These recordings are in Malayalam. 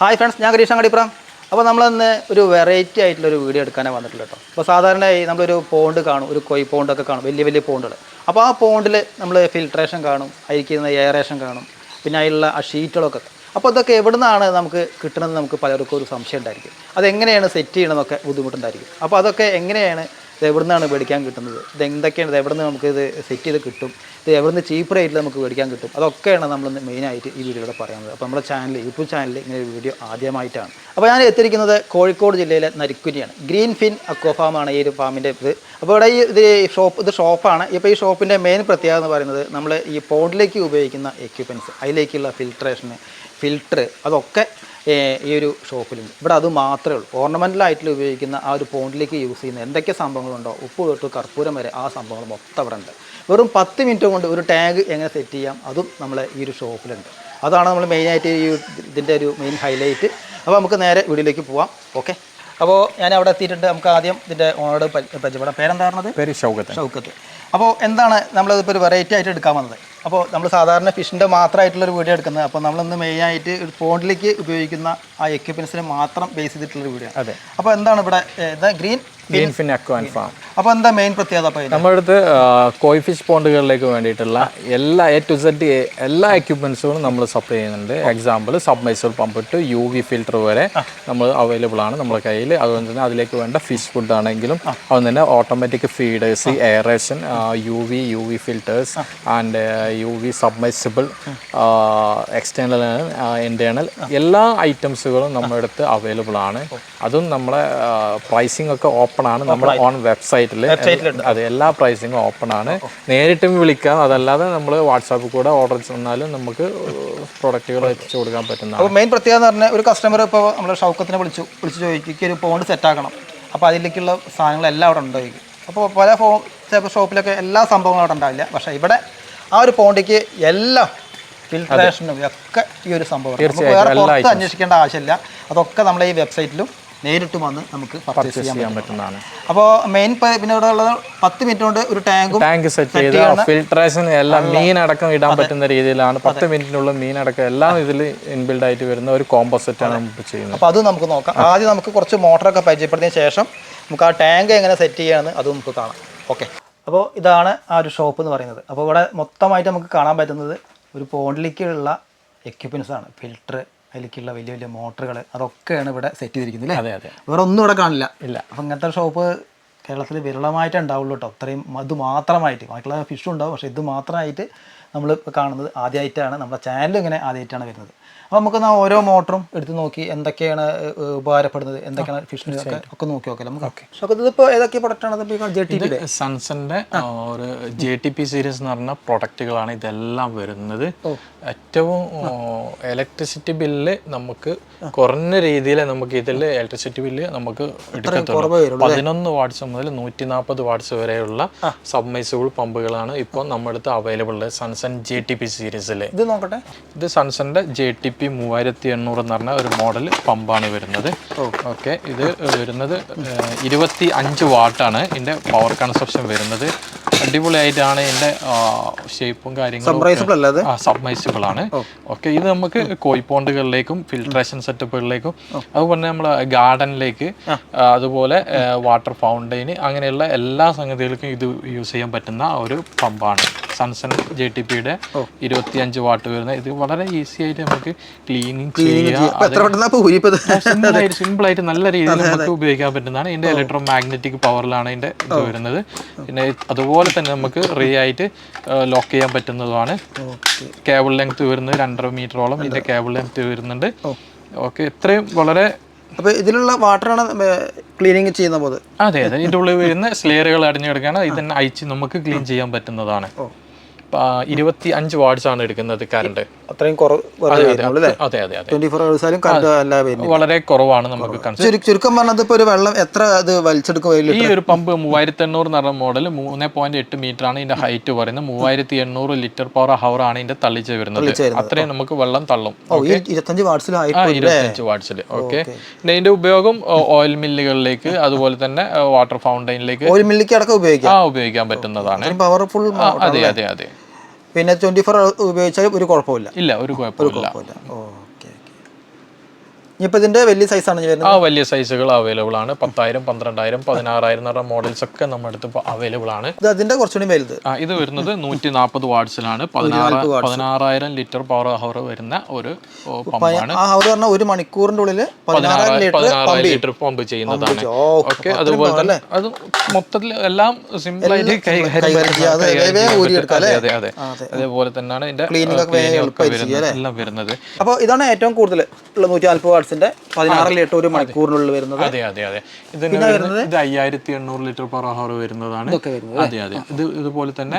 ഹായ് ഫ്രണ്ട്സ് ഞാൻ ഗരീഷ് അങ്ങടിപ്പുറം. അപ്പോൾ നമ്മളിന്ന് ഒരു വെറൈറ്റി ആയിട്ടുള്ള ഒരു വീഡിയോ എടുക്കാനാണ് വന്നിട്ടുള്ളത് കേട്ടോ. അപ്പോൾ സാധാരണയായി നമ്മളൊരു പോണ്ട് കാണും ഒരു കൊയ് പോണ്ടൊക്കെ കാണും വലിയ വലിയ പോണ്ടുകൾ അപ്പോൾ ആ പോണ്ടിൽ നമ്മൾ ഫിൽട്രേഷൻ കാണും അതിരിക്കുന്ന എയറേഷൻ കാണും പിന്നെ അതിലുള്ള ആ ഷീറ്റുകളൊക്കെ അപ്പോൾ ഇതൊക്കെ എവിടെ നിന്നാണ് നമുക്ക് കിട്ടണമെന്ന് നമുക്ക് പലർക്കും ഒരു സംശയം ഉണ്ടായിരിക്കും. അതെങ്ങനെയാണ് സെറ്റ് ചെയ്യണമെന്നൊക്കെ ബുദ്ധിമുട്ടുണ്ടായിരിക്കും. അപ്പോൾ അതൊക്കെ എങ്ങനെയാണ് ഇത് എവിടെ നിന്നാണ് മേടിക്കാൻ കിട്ടുന്നത് ഇത് എന്തൊക്കെയാണ് ഇത് എവിടെ നിന്ന് ഇത് സെറ്റ് ചെയ്ത് കിട്ടും ഇത് എവിടുന്ന് ചീപ്പ് റേറ്റിൽ നമുക്ക് മേടിക്കാൻ കിട്ടും. അതൊക്കെയാണ് നമ്മൾ മെയിനായിട്ട് ഈ വീഡിയോയിലൂടെ പറയുന്നത് അപ്പോൾ നമ്മുടെ ചാനൽ യൂട്യൂബ് ചാനൽ ഇങ്ങനെ ഒരു വീഡിയോ ആദ്യമായിട്ടാണ്. അപ്പോൾ ഞാൻ എത്തിയിരിക്കുന്നത് കോഴിക്കോട് ജില്ലയിലെ നരിക്കുനിയാണ്. ഗ്രീൻ ഫിൻ അക്വ ഫാമാണ് ഈ ഒരു ഫാമിന്റെ ഇത്. അപ്പോൾ ഇവിടെ ഈ ഇത് ഷോപ്പ് ഇത് ഷോപ്പാണ് ഇപ്പോൾ ഈ ഷോപ്പിന്റെ മെയിൻ പ്രത്യേകത എന്ന് പറയുന്നത് നമ്മൾ ഈ പോണ്ടിലേക്ക് ഉപയോഗിക്കുന്ന എക്യുപ്മെന്റ്സ് അതിലേക്കുള്ള ഫിൽട്രേഷന് ഫിൽറ്റർ അതൊക്കെ ഈ ഒരു ഷോപ്പിലുണ്ട് ഇവിടെ അത് മാത്രമേ ഉള്ളൂ. ഓർണമെന്റലായിട്ട് ഉപയോഗിക്കുന്ന ആ ഒരു പോണ്ടിലേക്ക് യൂസ് ചെയ്യുന്ന എന്തൊക്കെ സംഭവങ്ങളുണ്ടോ ഉപ്പ് തൊട്ട് കർപ്പൂരം വരെ ആ സംഭവങ്ങൾ മൊത്തം ഇവിടെ ഉണ്ട് വെറും പത്ത് മിനിറ്റ് കൊണ്ട് ഒരു ടാഗ് എങ്ങനെ സെറ്റ് ചെയ്യാം? അതും നമ്മളെ ഈ ഒരു ഷോപ്പിലുണ്ട്. അതാണ് നമ്മൾ മെയിനായിട്ട് ഈ ഇതിന്റെ ഒരു മെയിൻ ഹൈലൈറ്റ് അപ്പോൾ നമുക്ക് നേരെ വീഡിയോയിലേക്ക് പോവാം. ഓക്കെ അപ്പോൾ ഞാൻ അവിടെ എത്തിയിട്ടുണ്ട്. നമുക്ക് ആദ്യം ഇതിന്റെ ഓണോട് പരിചയപ്പെടാം. പേരെന്താ പേര് ഷൗക്കത്ത്. ഷൗക്കത്ത്. അപ്പോൾ എന്താണ് നമ്മളിപ്പോൾ ഒരു വെറൈറ്റി ആയിട്ട് എടുക്കാൻ വന്നത്? അപ്പോൾ നമ്മൾ സാധാരണ ഫിഷിന്റെ മാത്രമായിട്ടുള്ളൊരു വീഡിയോ എടുക്കുന്നത്. അപ്പോൾ നമ്മളിന്ന് മെയിനായിട്ട് ഒരു ഫോണിലേക്ക് ഉപയോഗിക്കുന്ന ആ എക്യുപ്മെൻസിനെ മാത്രം ബേസ് ചെയ്തിട്ടുള്ളൊരു വീഡിയോ അതെ. അപ്പോൾ എന്താണ് ഇവിടെ green green fin aqua and farm. അപ്പോൾ എന്താ മെയിൻ പ്രത്യേകത നമ്മുടെ അടുത്ത് കോയി ഫിഷ് പോണ്ടുകളിലേക്ക് വേണ്ടിയിട്ടുള്ള എല്ലാ എ ടു സെഡ് എല്ലാ എക്യുപ്മെന്റ്സുകളും നമ്മൾ സപ്ലൈ ചെയ്യുന്നുണ്ട്. Example submersible pump to U V filter വരെ നമ്മൾ അവൈലബിൾ ആണ് നമ്മുടെ കയ്യിൽ. അതുകൊണ്ട് തന്നെ അതിലേക്ക് വേണ്ട ഫിഷ് ഫുഡ് ആണെങ്കിലും അതുകൊണ്ട് തന്നെ automatic feeders aeration U V U V filters and U V submersible external internal എല്ലാ ഐറ്റംസുകളും നമ്മുടെ അടുത്ത് അവൈലബിൾ ആണ്. അതും നമ്മളെ പ്രൈസിംഗ് ഒക്കെ ഓപ്പൺ ആണ് നമ്മുടെ ഓൺ വെബ്സൈറ്റിൽ അതെ എല്ലാ പ്രൈസിങ്ങും ഓപ്പൺ ആണ് നേരിട്ടും വിളിക്കാം. അതല്ലാതെ നമ്മൾ വാട്സാപ്പിൽ കൂടെ ഓർഡർ ചെന്നാലും നമുക്ക് പ്രൊഡക്റ്റുകൾ എത്തിച്ചു കൊടുക്കാൻ പറ്റുന്ന അപ്പോൾ മെയിൻ പ്രത്യേകത എന്ന് പറഞ്ഞാൽ ഒരു കസ്റ്റമർ ഇപ്പോൾ നമ്മൾ ഷൗക്കത്തിനെ വിളിച്ചു വിളിച്ചു ചോദിക്കുക ഒരു പോണ്ട് സെറ്റ് ആക്കണം. അപ്പോൾ അതിലേക്കുള്ള സാധനങ്ങളെല്ലാം അവിടെ ഉണ്ടായിരിക്കും അപ്പോൾ പല ഫോ ചിലപ്പോൾ ഷോപ്പിലൊക്കെ എല്ലാ സംഭവങ്ങളും അവിടെ ഉണ്ടാവില്ല. പക്ഷേ ഇവിടെ ആ ഒരു പോണ്ടിക്ക് എല്ലാം ഫിൽട്രേഷനും ഒക്കെ ഈ ഒരു സംഭവം വേറെ പുറത്ത് അന്വേഷിക്കേണ്ട ആവശ്യമില്ല. അതൊക്കെ നമ്മളെ ഈ വെബ്സൈറ്റിലും നേരിട്ട് വന്ന് നമുക്ക് പർച്ചേസ് ചെയ്യാൻ പറ്റുന്നതാണ്. അപ്പോൾ മെയിൻ പിന്നെ ഇവിടെ ഉള്ളത് പത്ത് മിനിറ്റ് കൊണ്ട് ഒരു ടാങ്കും ടാങ്ക് സെറ്റ് ചെയ്ത് ഫിൽട്രേഷൻ എല്ലാം മീൻ അടക്കം ഇടാൻ പറ്റുന്ന രീതിയിലാണ്. പത്ത് മിനിറ്റിനുള്ളിൽ അടക്കം എല്ലാം ഇതിൽ ഇൻബിൽഡ് ആയിട്ട് വരുന്ന ഒരു കോമ്പോസെറ്റ് ആണ് നമുക്ക് ചെയ്യുന്നത്. അപ്പോൾ അത് നമുക്ക് നോക്കാം. ആദ്യം നമുക്ക് കുറച്ച് മോട്ടറൊക്കെ പരിചയപ്പെടുത്തിയതിന് ശേഷം നമുക്ക് ആ ടാങ്ക് എങ്ങനെ സെറ്റ് ചെയ്യാമെന്ന് അത് നമുക്ക് കാണാം. ഓക്കെ അപ്പോൾ ഇതാണ് ആ ഒരു ഷോപ്പ് എന്ന് പറയുന്നത്. അപ്പോൾ ഇവിടെ മൊത്തമായിട്ട് നമുക്ക് കാണാൻ പറ്റുന്നത് ഒരു പോണ്ടിലേക്കുള്ള എക്യുപ്മെൻസ് ആണ്. ഫിൽറ്റർ അതിലേക്കുള്ള വലിയ വലിയ മോട്ടറുകൾ അതൊക്കെയാണ് ഇവിടെ സെറ്റ് ചെയ്തിരിക്കുന്നത് അല്ലേ? അതെ അതെ. വേറെ ഒന്നും ഇവിടെ കാണില്ല. ഇല്ല. അപ്പം ഇങ്ങനത്തെ ഷോപ്പ് കേരളത്തിൽ വിരളമായിട്ടേ ഉണ്ടാവുള്ളൂ കേട്ടോ അത്രയും അത് മാത്രമായിട്ട്. ബാക്കിയുള്ള ഫിഷും ഉണ്ടാവും. പക്ഷേ ഇത് മാത്രമായിട്ട് നമ്മൾ കാണുന്നത് ആദ്യമായിട്ടാണ് നമ്മുടെ ചാനലും ഇങ്ങനെ ആദ്യമായിട്ടാണ് വരുന്നത്. അപ്പോൾ നമുക്ക് ഓരോ മോട്ടറും എടുത്ത് നോക്കി എന്തൊക്കെയാണ് ഉപകാരപ്പെടുന്നത് എന്തൊക്കെയാണ് ഫിഷ് ഒക്കെ നോക്കി നോക്കാം നമുക്ക്. ഓക്കെ. പക്ഷേ ഇതിപ്പോൾ ഏതൊക്കെ പ്രൊഡക്റ്റാണ് ഇപ്പോൾ ജെ ടി പിയുടെ സൺസന്റെ ഒരു ജെ ടി പി സീരീസ് എന്ന് പറഞ്ഞ പ്രൊഡക്റ്റുകളാണ് ഇതെല്ലാം വരുന്നത്. ഏറ്റവും ഇലക്ട്രിസിറ്റി ബില്ല് നമുക്ക് കുറഞ്ഞ രീതിയിൽ നമുക്ക് ഇതിൽ ഇലക്ട്രിസിറ്റി ബില്ല് നമുക്ക് എടുക്കത്തുള്ളൂ. പതിനൊന്ന് വാട്സ് മുതൽ നൂറ്റി നാൽപ്പത് വാട്ട്സ് വരെയുള്ള സബ്മൈസിബിൾ പമ്പുകളാണ് ഇപ്പോൾ നമ്മുടെ അടുത്ത് available Sunsun J T P സീരീസിൽ ഇത് നോക്കട്ടെ. ഇത് സൺസന്റെ ജെ ടി പി മൂവായിരത്തി എണ്ണൂറ് എന്ന് പറഞ്ഞ ഒരു മോഡൽ പമ്പാണ് വരുന്നത്. ഓക്കെ ഇത് വരുന്നത് ഇരുപത്തി അഞ്ച് വാട്ടാണ് ഇതിന്റെ പവർ കൺസപ്ഷൻ വരുന്നത്. അടിപൊളിയായിട്ടാണ് ഇതിന്റെ ഷേപ്പും കാര്യങ്ങളും സബ്മൈസിബിൾ ആണ്. ഓക്കെ ഇത് നമുക്ക് കോയിപ്പോണ്ടുകളിലേക്കും ഫിൽട്രേഷൻ സെറ്റപ്പുകളിലേക്കും അതുപോലെ നമ്മൾ ഗാർഡനിലേക്ക് അതുപോലെ വാട്ടർ ഫൗണ്ടൈന് അങ്ങനെയുള്ള എല്ലാ സംഗതികൾക്കും ഇത് യൂസ് ചെയ്യാൻ പറ്റുന്ന ഒരു പമ്പാണ്. സൺസൺ ജെ ടി പിയുടെ ഇരുപത്തിയഞ്ച് വാട്ട് വരുന്ന ഇത് വളരെ ഈസി ആയിട്ട് നമുക്ക് ക്ലീനിങ് ചെയ്യാം. സിമ്പിൾ ആയിട്ട് നല്ല രീതിയിൽ നമുക്ക് ഉപയോഗിക്കാൻ പറ്റുന്നതാണ്. ഇതിന്റെ ഇലക്ട്രോ മാഗ്നറ്റിക് പവറിലാണ് ഇതിന്റെ ഇത് വരുന്നത്. പിന്നെ അതുപോലെ തന്നെ നമുക്ക് റീ ആയിട്ട് ലോക്ക് ചെയ്യാൻ പറ്റുന്നതുമാണ്. കേബിൾ ലെങ്ത് വരുന്നത് രണ്ടര മീറ്ററോളം ഇതിന്റെ കേബിൾ ലെങ്ത് വരുന്നുണ്ട്. ഓക്കെ ഇത്രയും വളരെ അപ്പോൾ ഇതിലുള്ള വാട്ടറാണ് ക്ലീനിങ് ചെയ്യുന്ന പോലെ? അതെ അതെ. ഇതിന്റെ ഉള്ളിൽ വരുന്ന സ്ലെയറുകൾ അടിഞ്ഞെടുക്കാണ് ഇതിനെ അയച്ച് നമുക്ക് ക്ലീൻ ചെയ്യാൻ പറ്റുന്നതാണ്. ഇരുപത്തി അഞ്ച് വാട്ട്സ് ആണ് എടുക്കുന്നത് കറണ്ട് അത്രയും അതെ അതെ വളരെ കുറവാണ് നമുക്ക് ചുരുക്കം പറഞ്ഞത് ഇപ്പോൾ ഒരു വെള്ളം എത്ര അത് വലിച്ചെടുക്കും ഈ ഒരു പമ്പ് മൂവായിരത്തി എണ്ണൂറ് എന്ന് പറഞ്ഞ മോഡൽ മൂന്ന് പോയിന്റ് എട്ട് മീറ്റർ ആണ് ഇതിന്റെ ഹൈറ്റ് പറയുന്നത്. മൂവായിരത്തി എണ്ണൂറ് ലിറ്റർ പവർ ഹവർ ആണ് ഇതിന്റെ തള്ളിച്ച് വരുന്നത്. അത്രയും നമുക്ക് വെള്ളം തള്ളും. ഇരുപത്തഞ്ച് വാട്ട്സിൽ ഓക്കെ ഇതിന്റെ ഉപയോഗം ഓയിൽ മില്ലുകളിലേക്ക് അതുപോലെ തന്നെ വാട്ടർ ഫൗണ്ടൈനിലേക്ക് ഓയിൽ മില്ലിലേക്ക് അടക്കം ഉപയോഗിക്കാം? ആ ഉപയോഗിക്കാൻ പറ്റുന്നതാണ്. പവർഫുൾ അതെ അതെ അതെ. പിന്നെ ട്വന്റി ഫോർ ഉപയോഗിച്ചാൽ ഒരു കുഴപ്പമില്ല ഇല്ല ഒരു കുഴപ്പമില്ല ഓക്കെ ഇനിയിപ്പോൾ ഇതിന്റെ വലിയ സൈസാണ് വരുന്നത്? ആ വലിയ സൈസുകൾ അവൈലബിൾ ആണ്. പത്തായിരം പന്ത്രണ്ടായിരം പതിനാറായിരം എന്ന് പറഞ്ഞ മോഡൽസ് ഒക്കെ നമ്മുടെ അടുത്ത് അവൈലബിൾ ആണ്. ഇത് അതിന്റെ കുറച്ചുകൂടി വലുത്. ആ, ഇത് വരുന്നത് നൂറ്റി നാൽപ്പത് വാട്സിലാണ്. പതിനാറ് പതിനാറായിരം ലിറ്റർ പവർ ഹവർ വരുന്ന ഒരു പമ്പാണ് ആ പറഞ്ഞാൽ ഒരു മണിക്കൂറിന്റെ ഉള്ളിൽ പതിനാറായിരം ലിറ്റർ പമ്പ് ചെയ്യുന്നതാണ്. ഓക്കെ അതുപോലെ തന്നെ അത് മൊത്തത്തിൽ എല്ലാം സിമ്പിൾ ആയിട്ട് കൈകാര്യം അതേപോലെ തന്നെയാണ് ഇതിന്റെ എല്ലാം വരുന്നത്. അപ്പോൾ ഇതാണ് ഏറ്റവും കൂടുതൽ ഉള്ള നൂറ്റി നാൽപ്പത് വാട്സിന്റെ പതിനാറ് ലിറ്റർ ഒരു മണിക്കൂറിനുള്ളിൽ വരുന്നത്. അതെ അതെ അതെ. ഇതിന് ഇത് അയ്യായിരത്തി എണ്ണൂറ് ലിറ്റർ പെർ ഹവർ വരുന്നതാണ്. അതെ അതെ. ഇത് ഇതുപോലെ തന്നെ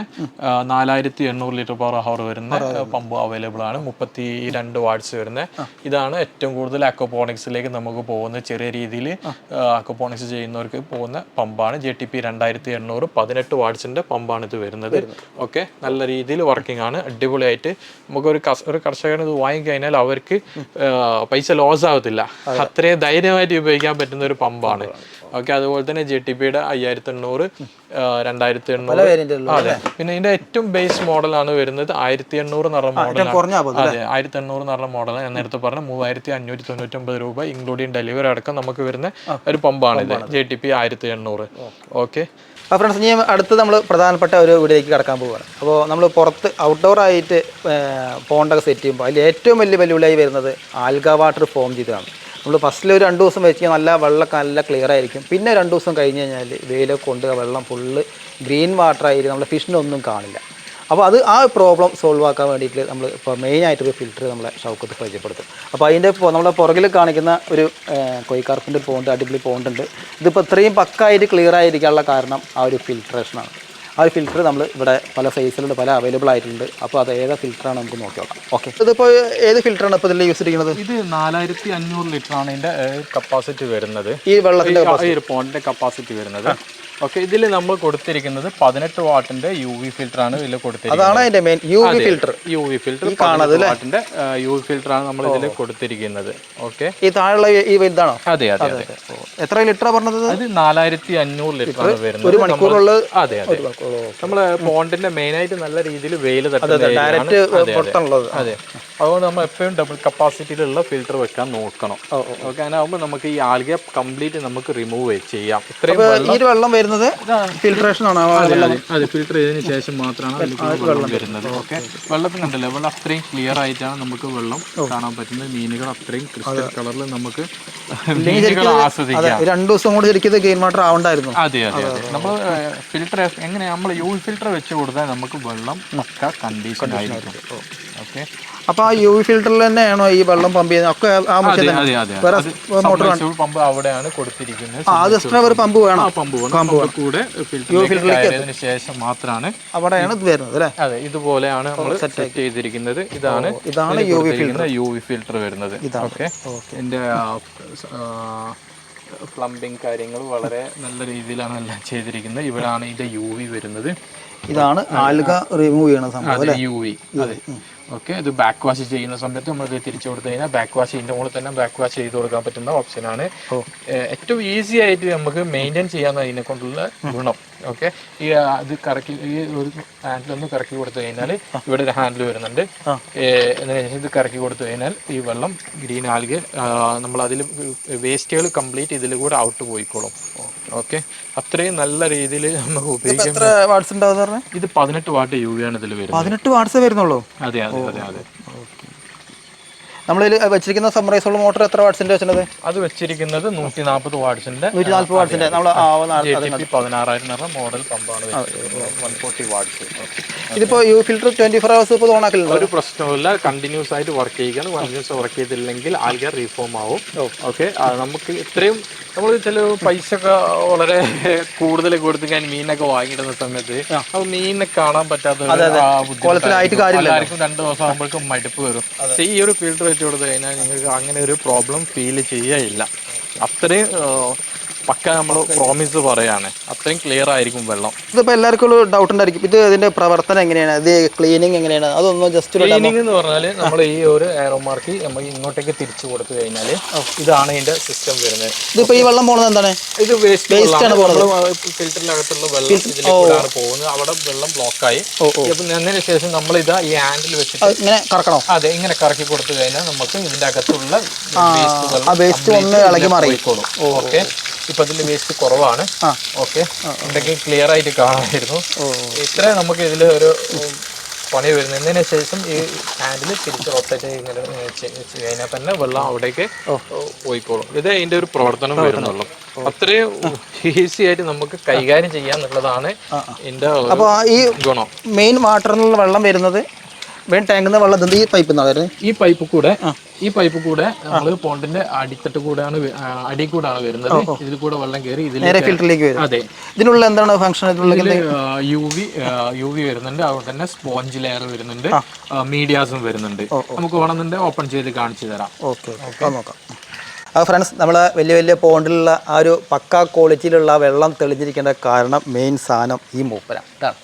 നാലായിരത്തി എണ്ണൂറ് ലിറ്റർ പെർ ഹവർ വരുന്ന പമ്പ് അവൈലബിൾ ആണ്. മുപ്പത്തി രണ്ട് വാട്ട്സ് വരുന്ന. ഇതാണ് ഏറ്റവും കൂടുതൽ അക്കോപോണിക്സിലേക്ക് നമുക്ക് പോകുന്ന ചെറിയ രീതിയിൽ അക്കോപോണിക്സ് ചെയ്യുന്നവർക്ക് പോകുന്ന പമ്പാണ്. ജെ ടി പി രണ്ടായിരത്തി എണ്ണൂറ് പതിനെട്ട് വാട്ട്സിന്റെ പമ്പാണ് ഇത് വരുന്നത്. ഓക്കെ നല്ല രീതിയിൽ വർക്കിംഗ് ആണ്. അടിപൊളിയായിട്ട്. നമുക്ക് ഒരു ഒരു ഇത് വാങ്ങിക്കഴിഞ്ഞാൽ അവർക്ക് പൈസ ലോസ് ആവത്തില്ല അത്രയും ധൈര്യമായിട്ട് ഉപയോഗിക്കാൻ പറ്റുന്ന ഒരു പമ്പാണ്. ഓക്കെ അതുപോലെ തന്നെ ജെ ടി പിയുടെ അയ്യായിരത്തി എണ്ണൂറ് രണ്ടായിരത്തി എണ്ണൂറ് അതെ. പിന്നെ ഇതിന്റെ ഏറ്റവും ബേസ് മോഡലാണ് വരുന്നത് ആയിരത്തി എണ്ണൂറ് എന്ന് പറഞ്ഞ മോഡലാണ് കുറഞ്ഞ അതെ ആയിരത്തി എണ്ണൂറ് എന്ന് പറഞ്ഞ മോഡൽ ഞാൻ നേരത്തെ പറഞ്ഞ മൂവായിരത്തി അഞ്ഞൂറ്റി തൊണ്ണൂറ്റൊമ്പത് രൂപ ഇൻക്ലൂഡിങ് ഡെലിവറി അടക്കം നമുക്ക് വരുന്ന ഒരു പമ്പാണ് ഇത്. ജെ ടി പി ആയിരത്തി എണ്ണൂറ് ഓക്കെ. അപ്പോൾ ഫ്രണ്ട്സ് ഇനി അടുത്ത് നമ്മൾ പ്രധാനപ്പെട്ട ഒരു വീടിലേക്ക് കടക്കാൻ പോവുകയാണ് അപ്പോൾ നമ്മൾ പുറത്ത് ഔട്ട്ഡോർ ആയിട്ട് പോണ്ടൊക്കെ സെറ്റ് ചെയ്യുമ്പോൾ അതിൽ ഏറ്റവും വലിയ വെല്ലുവിളിയായി വരുന്നത് ആൽഗ വാട്ടർ ഫോം ചെയ്തതാണ്. നമ്മൾ ഫസ്റ്റിൽ ഒരു രണ്ട് ദിവസം വെച്ച് നല്ല വെള്ളമൊക്കെ നല്ല ക്ലിയർ ആയിരിക്കും. പിന്നെ രണ്ട് ദിവസം കഴിഞ്ഞ് കഴിഞ്ഞാൽ വെയിലൊക്കെ കൊണ്ട് വെള്ളം ഫുള്ള് ഗ്രീൻ വാട്ടർ ആയിരിക്കും നമ്മുടെ ഫിഷിനൊന്നും കാണില്ല. അപ്പോൾ അത് ആ പ്രോബ്ലം സോൾവ് ആക്കാൻ വേണ്ടിയിട്ട് നമ്മൾ ഇപ്പോൾ മെയിനായിട്ടൊരു ഫിൽറ്റർ നമ്മളെ ഷൗക്കത്ത് പരിചയപ്പെടുത്തും. അപ്പോൾ അതിന്റെ നമ്മളെ പുറകിൽ കാണിക്കുന്ന ഒരു കൊയ്ക്കാർപ്പിന്റെ പോണ്ട് അടിപൊളി പോണ്ട് ഉണ്ട്. ഇതിപ്പോൾ ഇത്രയും പക്കായിട്ട് ക്ലിയർ ആയിരിക്കാനുള്ള കാരണം ആ ഒരു ഫിൽട്രേഷനാണ് ആ ഒരു ഫിൽറ്റർ നമ്മൾ ഇവിടെ പല സൈസിലുണ്ട് പല അവൈലബിൾ ആയിട്ടുണ്ട്. അപ്പോൾ അത് ഏതാ ഫിൽറ്ററാണ് നമുക്ക് നോക്കി നോക്കാം. ഓക്കെ. ഇതിപ്പോൾ ഏത് ഫിൽറ്ററാണ് ഇപ്പോൾ ഇതിൽ യൂസ് ചെയ്യുന്നത് ഇത് നാലായിരത്തി അഞ്ഞൂറ് ലിറ്റർ ആണ് ഇതിന്റെ കപ്പാസിറ്റി വരുന്നത്. ഈ വെള്ളത്തിന്റെ പോണ്ടിന്റെ കപ്പാസിറ്റി വരുന്നത്. ഓക്കെ ഇതിൽ നമ്മൾ കൊടുത്തിരിക്കുന്നത് പതിനെട്ട് വാട്ടിന്റെ യു വി ഫിൽറ്റർ ആണ് ഇതിൽ കൊടുത്തിരിക്കുന്നത്. അതാണ് അതിന്റെ main U V filter U V filter വാട്ടിന്റെ U V filter ആണ് നമ്മൾ ഇതിൽ കൊടുത്തിരിക്കുന്നത്. ഓക്കെ. ഈ താഴെയുള്ള ഈ- വലുതാണോ? അതെ അതെ അതെ എത്ര ലിറ്റർ പറഞ്ഞത് അത് നാലായിരത്തി അഞ്ഞൂറ് ലിറ്റർ ആണ് വരുന്നത്. ഒരു മണിക്കൂറുള്ള അതെ അതെ. നമ്മൾ പോണ്ടിന്റെ മെയിൻ ആയിട്ട് നല്ല രീതിയിൽ വെയിൽ തട്ടുന്നത് ഡയറക്റ്റ് അതെ. അതുകൊണ്ട് നമ്മൾ എപ്പോഴും ഡബിൾ കപ്പാസിറ്റിയിലുള്ള ഫിൽറ്റർ വെക്കാൻ നോക്കണം. ഓക്കെ അതിനാകുമ്പോൾ നമുക്ക് ഈ ആൽഗ കംപ്ലീറ്റ് നമുക്ക് റിമൂവ് ചെയ്യാം. ഇത്രയും വെള്ളം വരുന്നത് ഫിൽട്രേഷൻ ആണ്. ഫിൽട്ടർ ചെയ്തതിന് ശേഷം മാത്രമാണ് വെള്ളം വരുന്നത്. ഓക്കെ വെള്ളത്തിന് കണ്ടല്ലോ വെള്ളം അത്രയും ക്ലിയർ ആയിട്ടാണ് നമുക്ക് വെള്ളം കാണാൻ പറ്റുന്നത്. മീനുകൾ അത്രയും ക്രിസ്റ്റൽ കളറിൽ നമുക്ക് രണ്ടു ദിവസം കൂടി ശരിക്കും ഗെയിൻ ഗെയിം വാട്ടർ ആവണ്ടായിരുന്നു. അതെ അതെ അതെ. നമ്മൾ ഫിൽട്ടർ എങ്ങനെ നമ്മൾ യൂസ് ഫിൽട്ടർ വെച്ച് കൊടുത്താൽ നമുക്ക് വെള്ളം പക്ക കണ്ടീഷൻ ആയിരിക്കും. ഓക്കെ. അപ്പോൾ ആ യു വി ഫിൽറ്ററിൽ തന്നെയാണോ ഈ വെള്ളം പമ്പ് ചെയ്യുന്നത്? ഒക്കെ ആ മോട്ടറാണ് പമ്പ് അവിടെയാണ് കൊടുത്തിരിക്കുന്നത്. അത് എക്സ്ട്രാ ഒരു പമ്പ് വേണം. പമ്പ് പമ്പ് കൂടെ ഫിൽറ്ററിലേക്ക് ശേഷം മാത്രമാണ് അവിടെയാണ് ഇത് വരുന്നത് അല്ലേ? അതെ ഇതുപോലെയാണ് നമ്മൾ സെറ്റ് ചെയ്തിരിക്കുന്നത്. ഇതാണ് ഇതാണ് U V filter U V filter വരുന്നത്. ഓക്കെ. ഇതിന്റെ പ്ലംബിംഗ് കാര്യങ്ങൾ വളരെ നല്ല രീതിയിലാണ് എല്ലാം ചെയ്തിരിക്കുന്നത്. ഇവിടാണ് ഇതിന്റെ യു വി വരുന്നത്. ഇതാണ് ആൽഗ റിമൂവ് ചെയ്യണ സംഭവം യു വി അതെ. ഓക്കെ ഇത് ബാക്ക് വാഷ് ചെയ്യുന്ന സമയത്ത് നമ്മൾ ഇത് തിരിച്ചു കൊടുത്തു കഴിഞ്ഞാൽ ബാക്ക് വാഷ് ഇതിന്റെ മുകളിൽ തന്നെ ബാക്ക് വാഷ് ചെയ്ത് കൊടുക്കാൻ പറ്റുന്ന ഓപ്ഷനാണ് ഏറ്റവും ഈസി ആയിട്ട് നമുക്ക് മെയിന്റെയിൻ ചെയ്യാൻ ഇതിനെ കൊണ്ടുള്ള ഗുണം. ഓക്കെ. ഈ അത് കറക്കി ഈ ഒരു ഹാൻഡിൽ ഒന്ന് കറക്കി കൊടുത്തു കഴിഞ്ഞാൽ ഇവിടെ ഒരു ഹാൻഡിൽ വരുന്നുണ്ട്. ഇത് കറക്കി കൊടുത്തു കഴിഞ്ഞാൽ ഈ വെള്ളം ഗ്രീൻ ആൽഗ് നമ്മൾ അതിൽ വേസ്റ്റുകൾ കംപ്ലീറ്റ് ഇതിൽ കൂടെ ഔട്ട് പോയിക്കോളും. ഓക്കെ. അത്രയും നല്ല രീതിയിൽ നമുക്ക് ഉപയോഗിക്കാം ഇത് പതിനെട്ട് വാട്ട് യു വി ആണ് ഇതിൽ വരുന്നത്. പതിനെട്ട് വാട്ട്സ് വരുന്നുള്ളൂ? അതെ അതെ അതെ അതെ. നമ്മളിൽ വെച്ചിരിക്കുന്ന സമ്മറൈസുള്ള മോട്ടോർ എത്ര വാട്സിന്റെ വെച്ചത് അത് വെച്ചിരിക്കുന്നത് നൂറ്റി നാൽപ്പത് വാട്സിന്റെ നൂറ്റി നാല്പത് വാട്സിന്റെ നമ്മൾ പതിനാറായിരം മോഡൽ പമ്പാണ് വൺ ഫോർട്ടി വാട്സ് ഇതിപ്പോ U filter twenty four hours ഇപ്പോൾ ഓണാക്കില്ല ഒരു പ്രശ്നമില്ല കണ്ടിന്യൂസ് ആയിട്ട് വർക്ക് ചെയ്യുകയാണ് കണ്ടിന്യൂസ് വർക്ക് ചെയ്തില്ലെങ്കിൽ ആൽഗർ റീഫോം ആവും. ഓക്കെ നമുക്ക് ഇത്രയും നമ്മൾ ചില പൈസ ഒക്കെ വളരെ കൂടുതൽ കൊടുത്ത് ഞാൻ മീനൊക്കെ വാങ്ങിയിടുന്ന സമയത്ത് അപ്പൊ മീനിനെ കാണാൻ പറ്റാത്ത രണ്ടു ആ, കാര്യമില്ല. എല്ലാവർക്കും രണ്ട് ദിവസം ആകുമ്പോഴേക്കും മടുപ്പ് വരും. ഈ ഒരു ഫിൽറ്റർ കൊടുത്തു കഴിഞ്ഞാൽ നിങ്ങൾക്ക് അങ്ങനെ ഒരു പ്രോബ്ലം ഫീൽ ചെയ്യയില്ല അത്രയും പക്ക നമ്മൾ പ്രോമിസ് പറയാണ്. അത്രയും ക്ലിയർ ആയിരിക്കും വെള്ളം. ഇതിപ്പോ എല്ലാവർക്കും ഒരു ഡൗട്ട് ഉണ്ടായിരിക്കും. ഇത് ഇതിന്റെ പ്രവർത്തനം എങ്ങനെയാണ്? ഇത് ക്ലീനിങ് എങ്ങനെയാണ്? അതൊന്നും ജസ്റ്റ് ക്ലീനിങ് എന്ന് പറഞ്ഞാൽ നമ്മൾ ഈ ഒരു എയറോ മാർക്ക് നമ്മൾ ഇങ്ങോട്ടേക്ക് തിരിച്ചു കൊടുത്തു കഴിഞ്ഞാൽ ഇതാണ് ഇതിന്റെ സിസ്റ്റം വരുന്നത്. ഇതിപ്പോ ഈ വെള്ളം പോണത് എന്താണ്? ഇത് വേസ്റ്റ് ആണ് ഫിൽറ്ററിനകത്തുള്ള വെള്ളം ഇതിലേക്കാണ് പോകുന്നത് അവിടെ വെള്ളം ബ്ലോക്കായി എന്നതിന് ശേഷം നമ്മൾ ഇതാ ഈ ഹാൻഡിൽ വെച്ചിട്ട് ഇങ്ങനെ കറക്കണം? അതെ ഇങ്ങനെ കറക്കി കൊടുത്തു കഴിഞ്ഞാൽ നമുക്ക് ഇതിന്റെ അകത്തുള്ള വേസ്റ്റ് ഒന്ന് ഇളകി മാറിക്കോളും ഓക്കെ ഇപ്പൊ ഇതിൽ വേസ്റ്റ് കുറവാണ്. ഓക്കെ. ഉണ്ടെങ്കിൽ ക്ലിയർ ആയിട്ട് കാണാമായിരുന്നു. ഇത്ര നമുക്ക് ഇതിൽ ഒരു പണി വരുന്നതിന് ശേഷം ഈ ഹാൻഡിൽ തിരിച്ച് റൊട്ടേറ്റ് ഇങ്ങനെ കഴിഞ്ഞാൽ തന്നെ വെള്ളം അവിടേക്ക് പോയിക്കോളും. ഇത് അതിന്റെ ഒരു പ്രവർത്തനം വരുന്നുള്ളൂ. അത്രയും ഈസി ആയിട്ട് നമുക്ക് കൈകാര്യം ചെയ്യാന്നുള്ളതാണ് ഒരു അപ്പോൾ ഈ ഗുണം. മെയിൻ വാട്ടറിൽ വെള്ളം വരുന്നത് മെയിൻ ടാങ്കിൽ നിന്ന് വെള്ളം ഈ വരുന്നത് ഈ പൈപ്പ് കൂടെ ഈ പൈപ്പ് കൂടെ നമ്മൾ പോണ്ടിന്റെ അടിത്തട്ട് കൂടെയാണ് അടി കൂടാണ് വരുന്നത്. ഇതിൽ കൂടെ വെള്ളം കയറി ഇതിൽ ഫിൽറ്ററിലേക്ക് വരും. അതെ. ഇതിനുള്ള എന്താണ് function U V U V വരുന്നുണ്ട്. അതുപോലെ തന്നെ സ്പോഞ്ച് ലെയർ വരുന്നുണ്ട്. മീഡിയാസും വരുന്നുണ്ട്. നമുക്ക് വേണമെന്നുണ്ടെങ്കിൽ ഓപ്പൺ ചെയ്ത് കാണിച്ചു തരാം. ഓക്കെ നോക്കാം. അപ്പോൾ ഫ്രണ്ട്സ് നമ്മൾ വലിയ വലിയ പോണ്ടിലുള്ള ആ ഒരു പക്കാ ക്വാളിറ്റിയിലുള്ള വെള്ളം തെളിഞ്ഞിരിക്കേണ്ട കാരണം മെയിൻ സാധനം ഈ മൂപ്പര. ഇതാണ്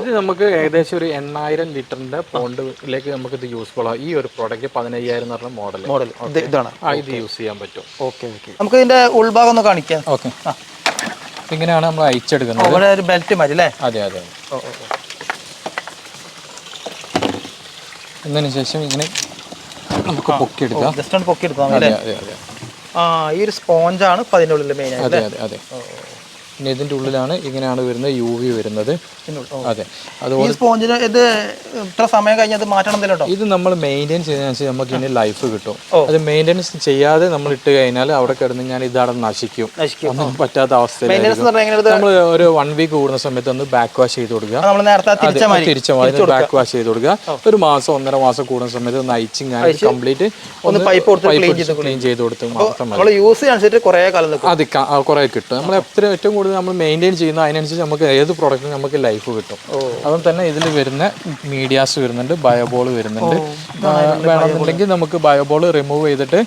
ഇത് നമുക്ക് ഏകദേശം ഒരു എണ്ണായിരം ലിറ്ററിന്റെ പോണ്ടിലേക്ക് നമുക്ക് ഇത് യൂസ്ഫുൾ ആവും ഈ ഒരു പ്രോഡക്റ്റ് പതിനയ്യായിരം എന്ന് പറഞ്ഞ മോഡൽ മോഡൽ ഇതാണ്. ഇത് യൂസ് ചെയ്യാൻ പറ്റും. ഓക്കെ ഓക്കെ നമുക്ക് ഇതിന്റെ ഉൾഭാഗം ഒന്ന് കാണിക്കാം. ഓക്കെ ഇങ്ങനെയാണ് നമ്മൾ അയച്ചെടുക്കുന്നത് അവിടെ ഒരു ബെൽറ്റ് മതി അല്ലേ? അതെ അതെ എന്നതിന് ശേഷം ഇങ്ങനെ നമുക്ക് പൊക്കിയെടുക്കാം. ജസ്റ്റ് ഒന്ന് പൊക്കി എടുക്കാം അതെ അതെ ആ ഈ ഒരു സ്പോഞ്ചാണ് അതിനുള്ളിൽ മെയിൻ ആയിട്ട് അതെ അതെ അതെ. പിന്നെ ഇതിന്റെ ഉള്ളിലാണ് ഇങ്ങനെയാണ് വരുന്നത് യു വി വരുന്നത്. അതെ. അതുപോലെ സ്പോഞ്ചിന് ഇത് ഇത്ര സമയം കഴിഞ്ഞ് അത് മാറ്റണം എന്തെങ്കിലും ഇത് നമ്മൾ മെയിന്റെയിൻ ചെയ്തതിനനുസരിച്ച് നമുക്ക് ഇതിന് ലൈഫ് കിട്ടും. അത് മെയിന്റെനൻസ് ചെയ്യാതെ നമ്മൾ ഇട്ട് കഴിഞ്ഞാൽ അവിടെ കിടന്ന് ഞാൻ ഇതവിടെ നശിക്കും. നശിക്കും. പറ്റാത്ത അവസ്ഥയിൽ ഇത് നമ്മൾ ഒരു വൺ വീക്ക് കൂടുന്ന സമയത്ത് ഒന്ന് ബാക്ക് വാഷ് ചെയ്ത് കൊടുക്കുക. തിരിച്ച മാതിരി ബാക്ക് വാഷ് ചെയ്ത് കൊടുക്കുക. ഒരു മാസം ഒന്നര മാസം കൂടുന്ന സമയത്ത് ഒന്ന് അയച്ചിങ് കംപ്ലീറ്റ് ഒന്ന് പൈപ്പ് ക്ലീൻ ചെയ്ത് കൊടുത്ത് മാത്രം യൂസ് കുറേ കാലം അത് കുറെ കിട്ടും. നമ്മൾ എത്ര ഏറ്റവും കൂടുതൽ നമ്മൾ മെയിന്റെയിൻ ചെയ്യുന്ന അതിനനുസരിച്ച് നമുക്ക് ഏത് പ്രോഡക്റ്റിനും നമുക്ക് ലൈഫ് കിട്ടും. അതുപോലെ തന്നെ ഇതിൽ വരുന്ന മീഡിയാസ് വരുന്നുണ്ട് ബയോബോൾ വരുന്നുണ്ട്. വേണമെന്നുണ്ടെങ്കിൽ നമുക്ക് ബയോബോൾ റിമൂവ് ചെയ്തിട്ട്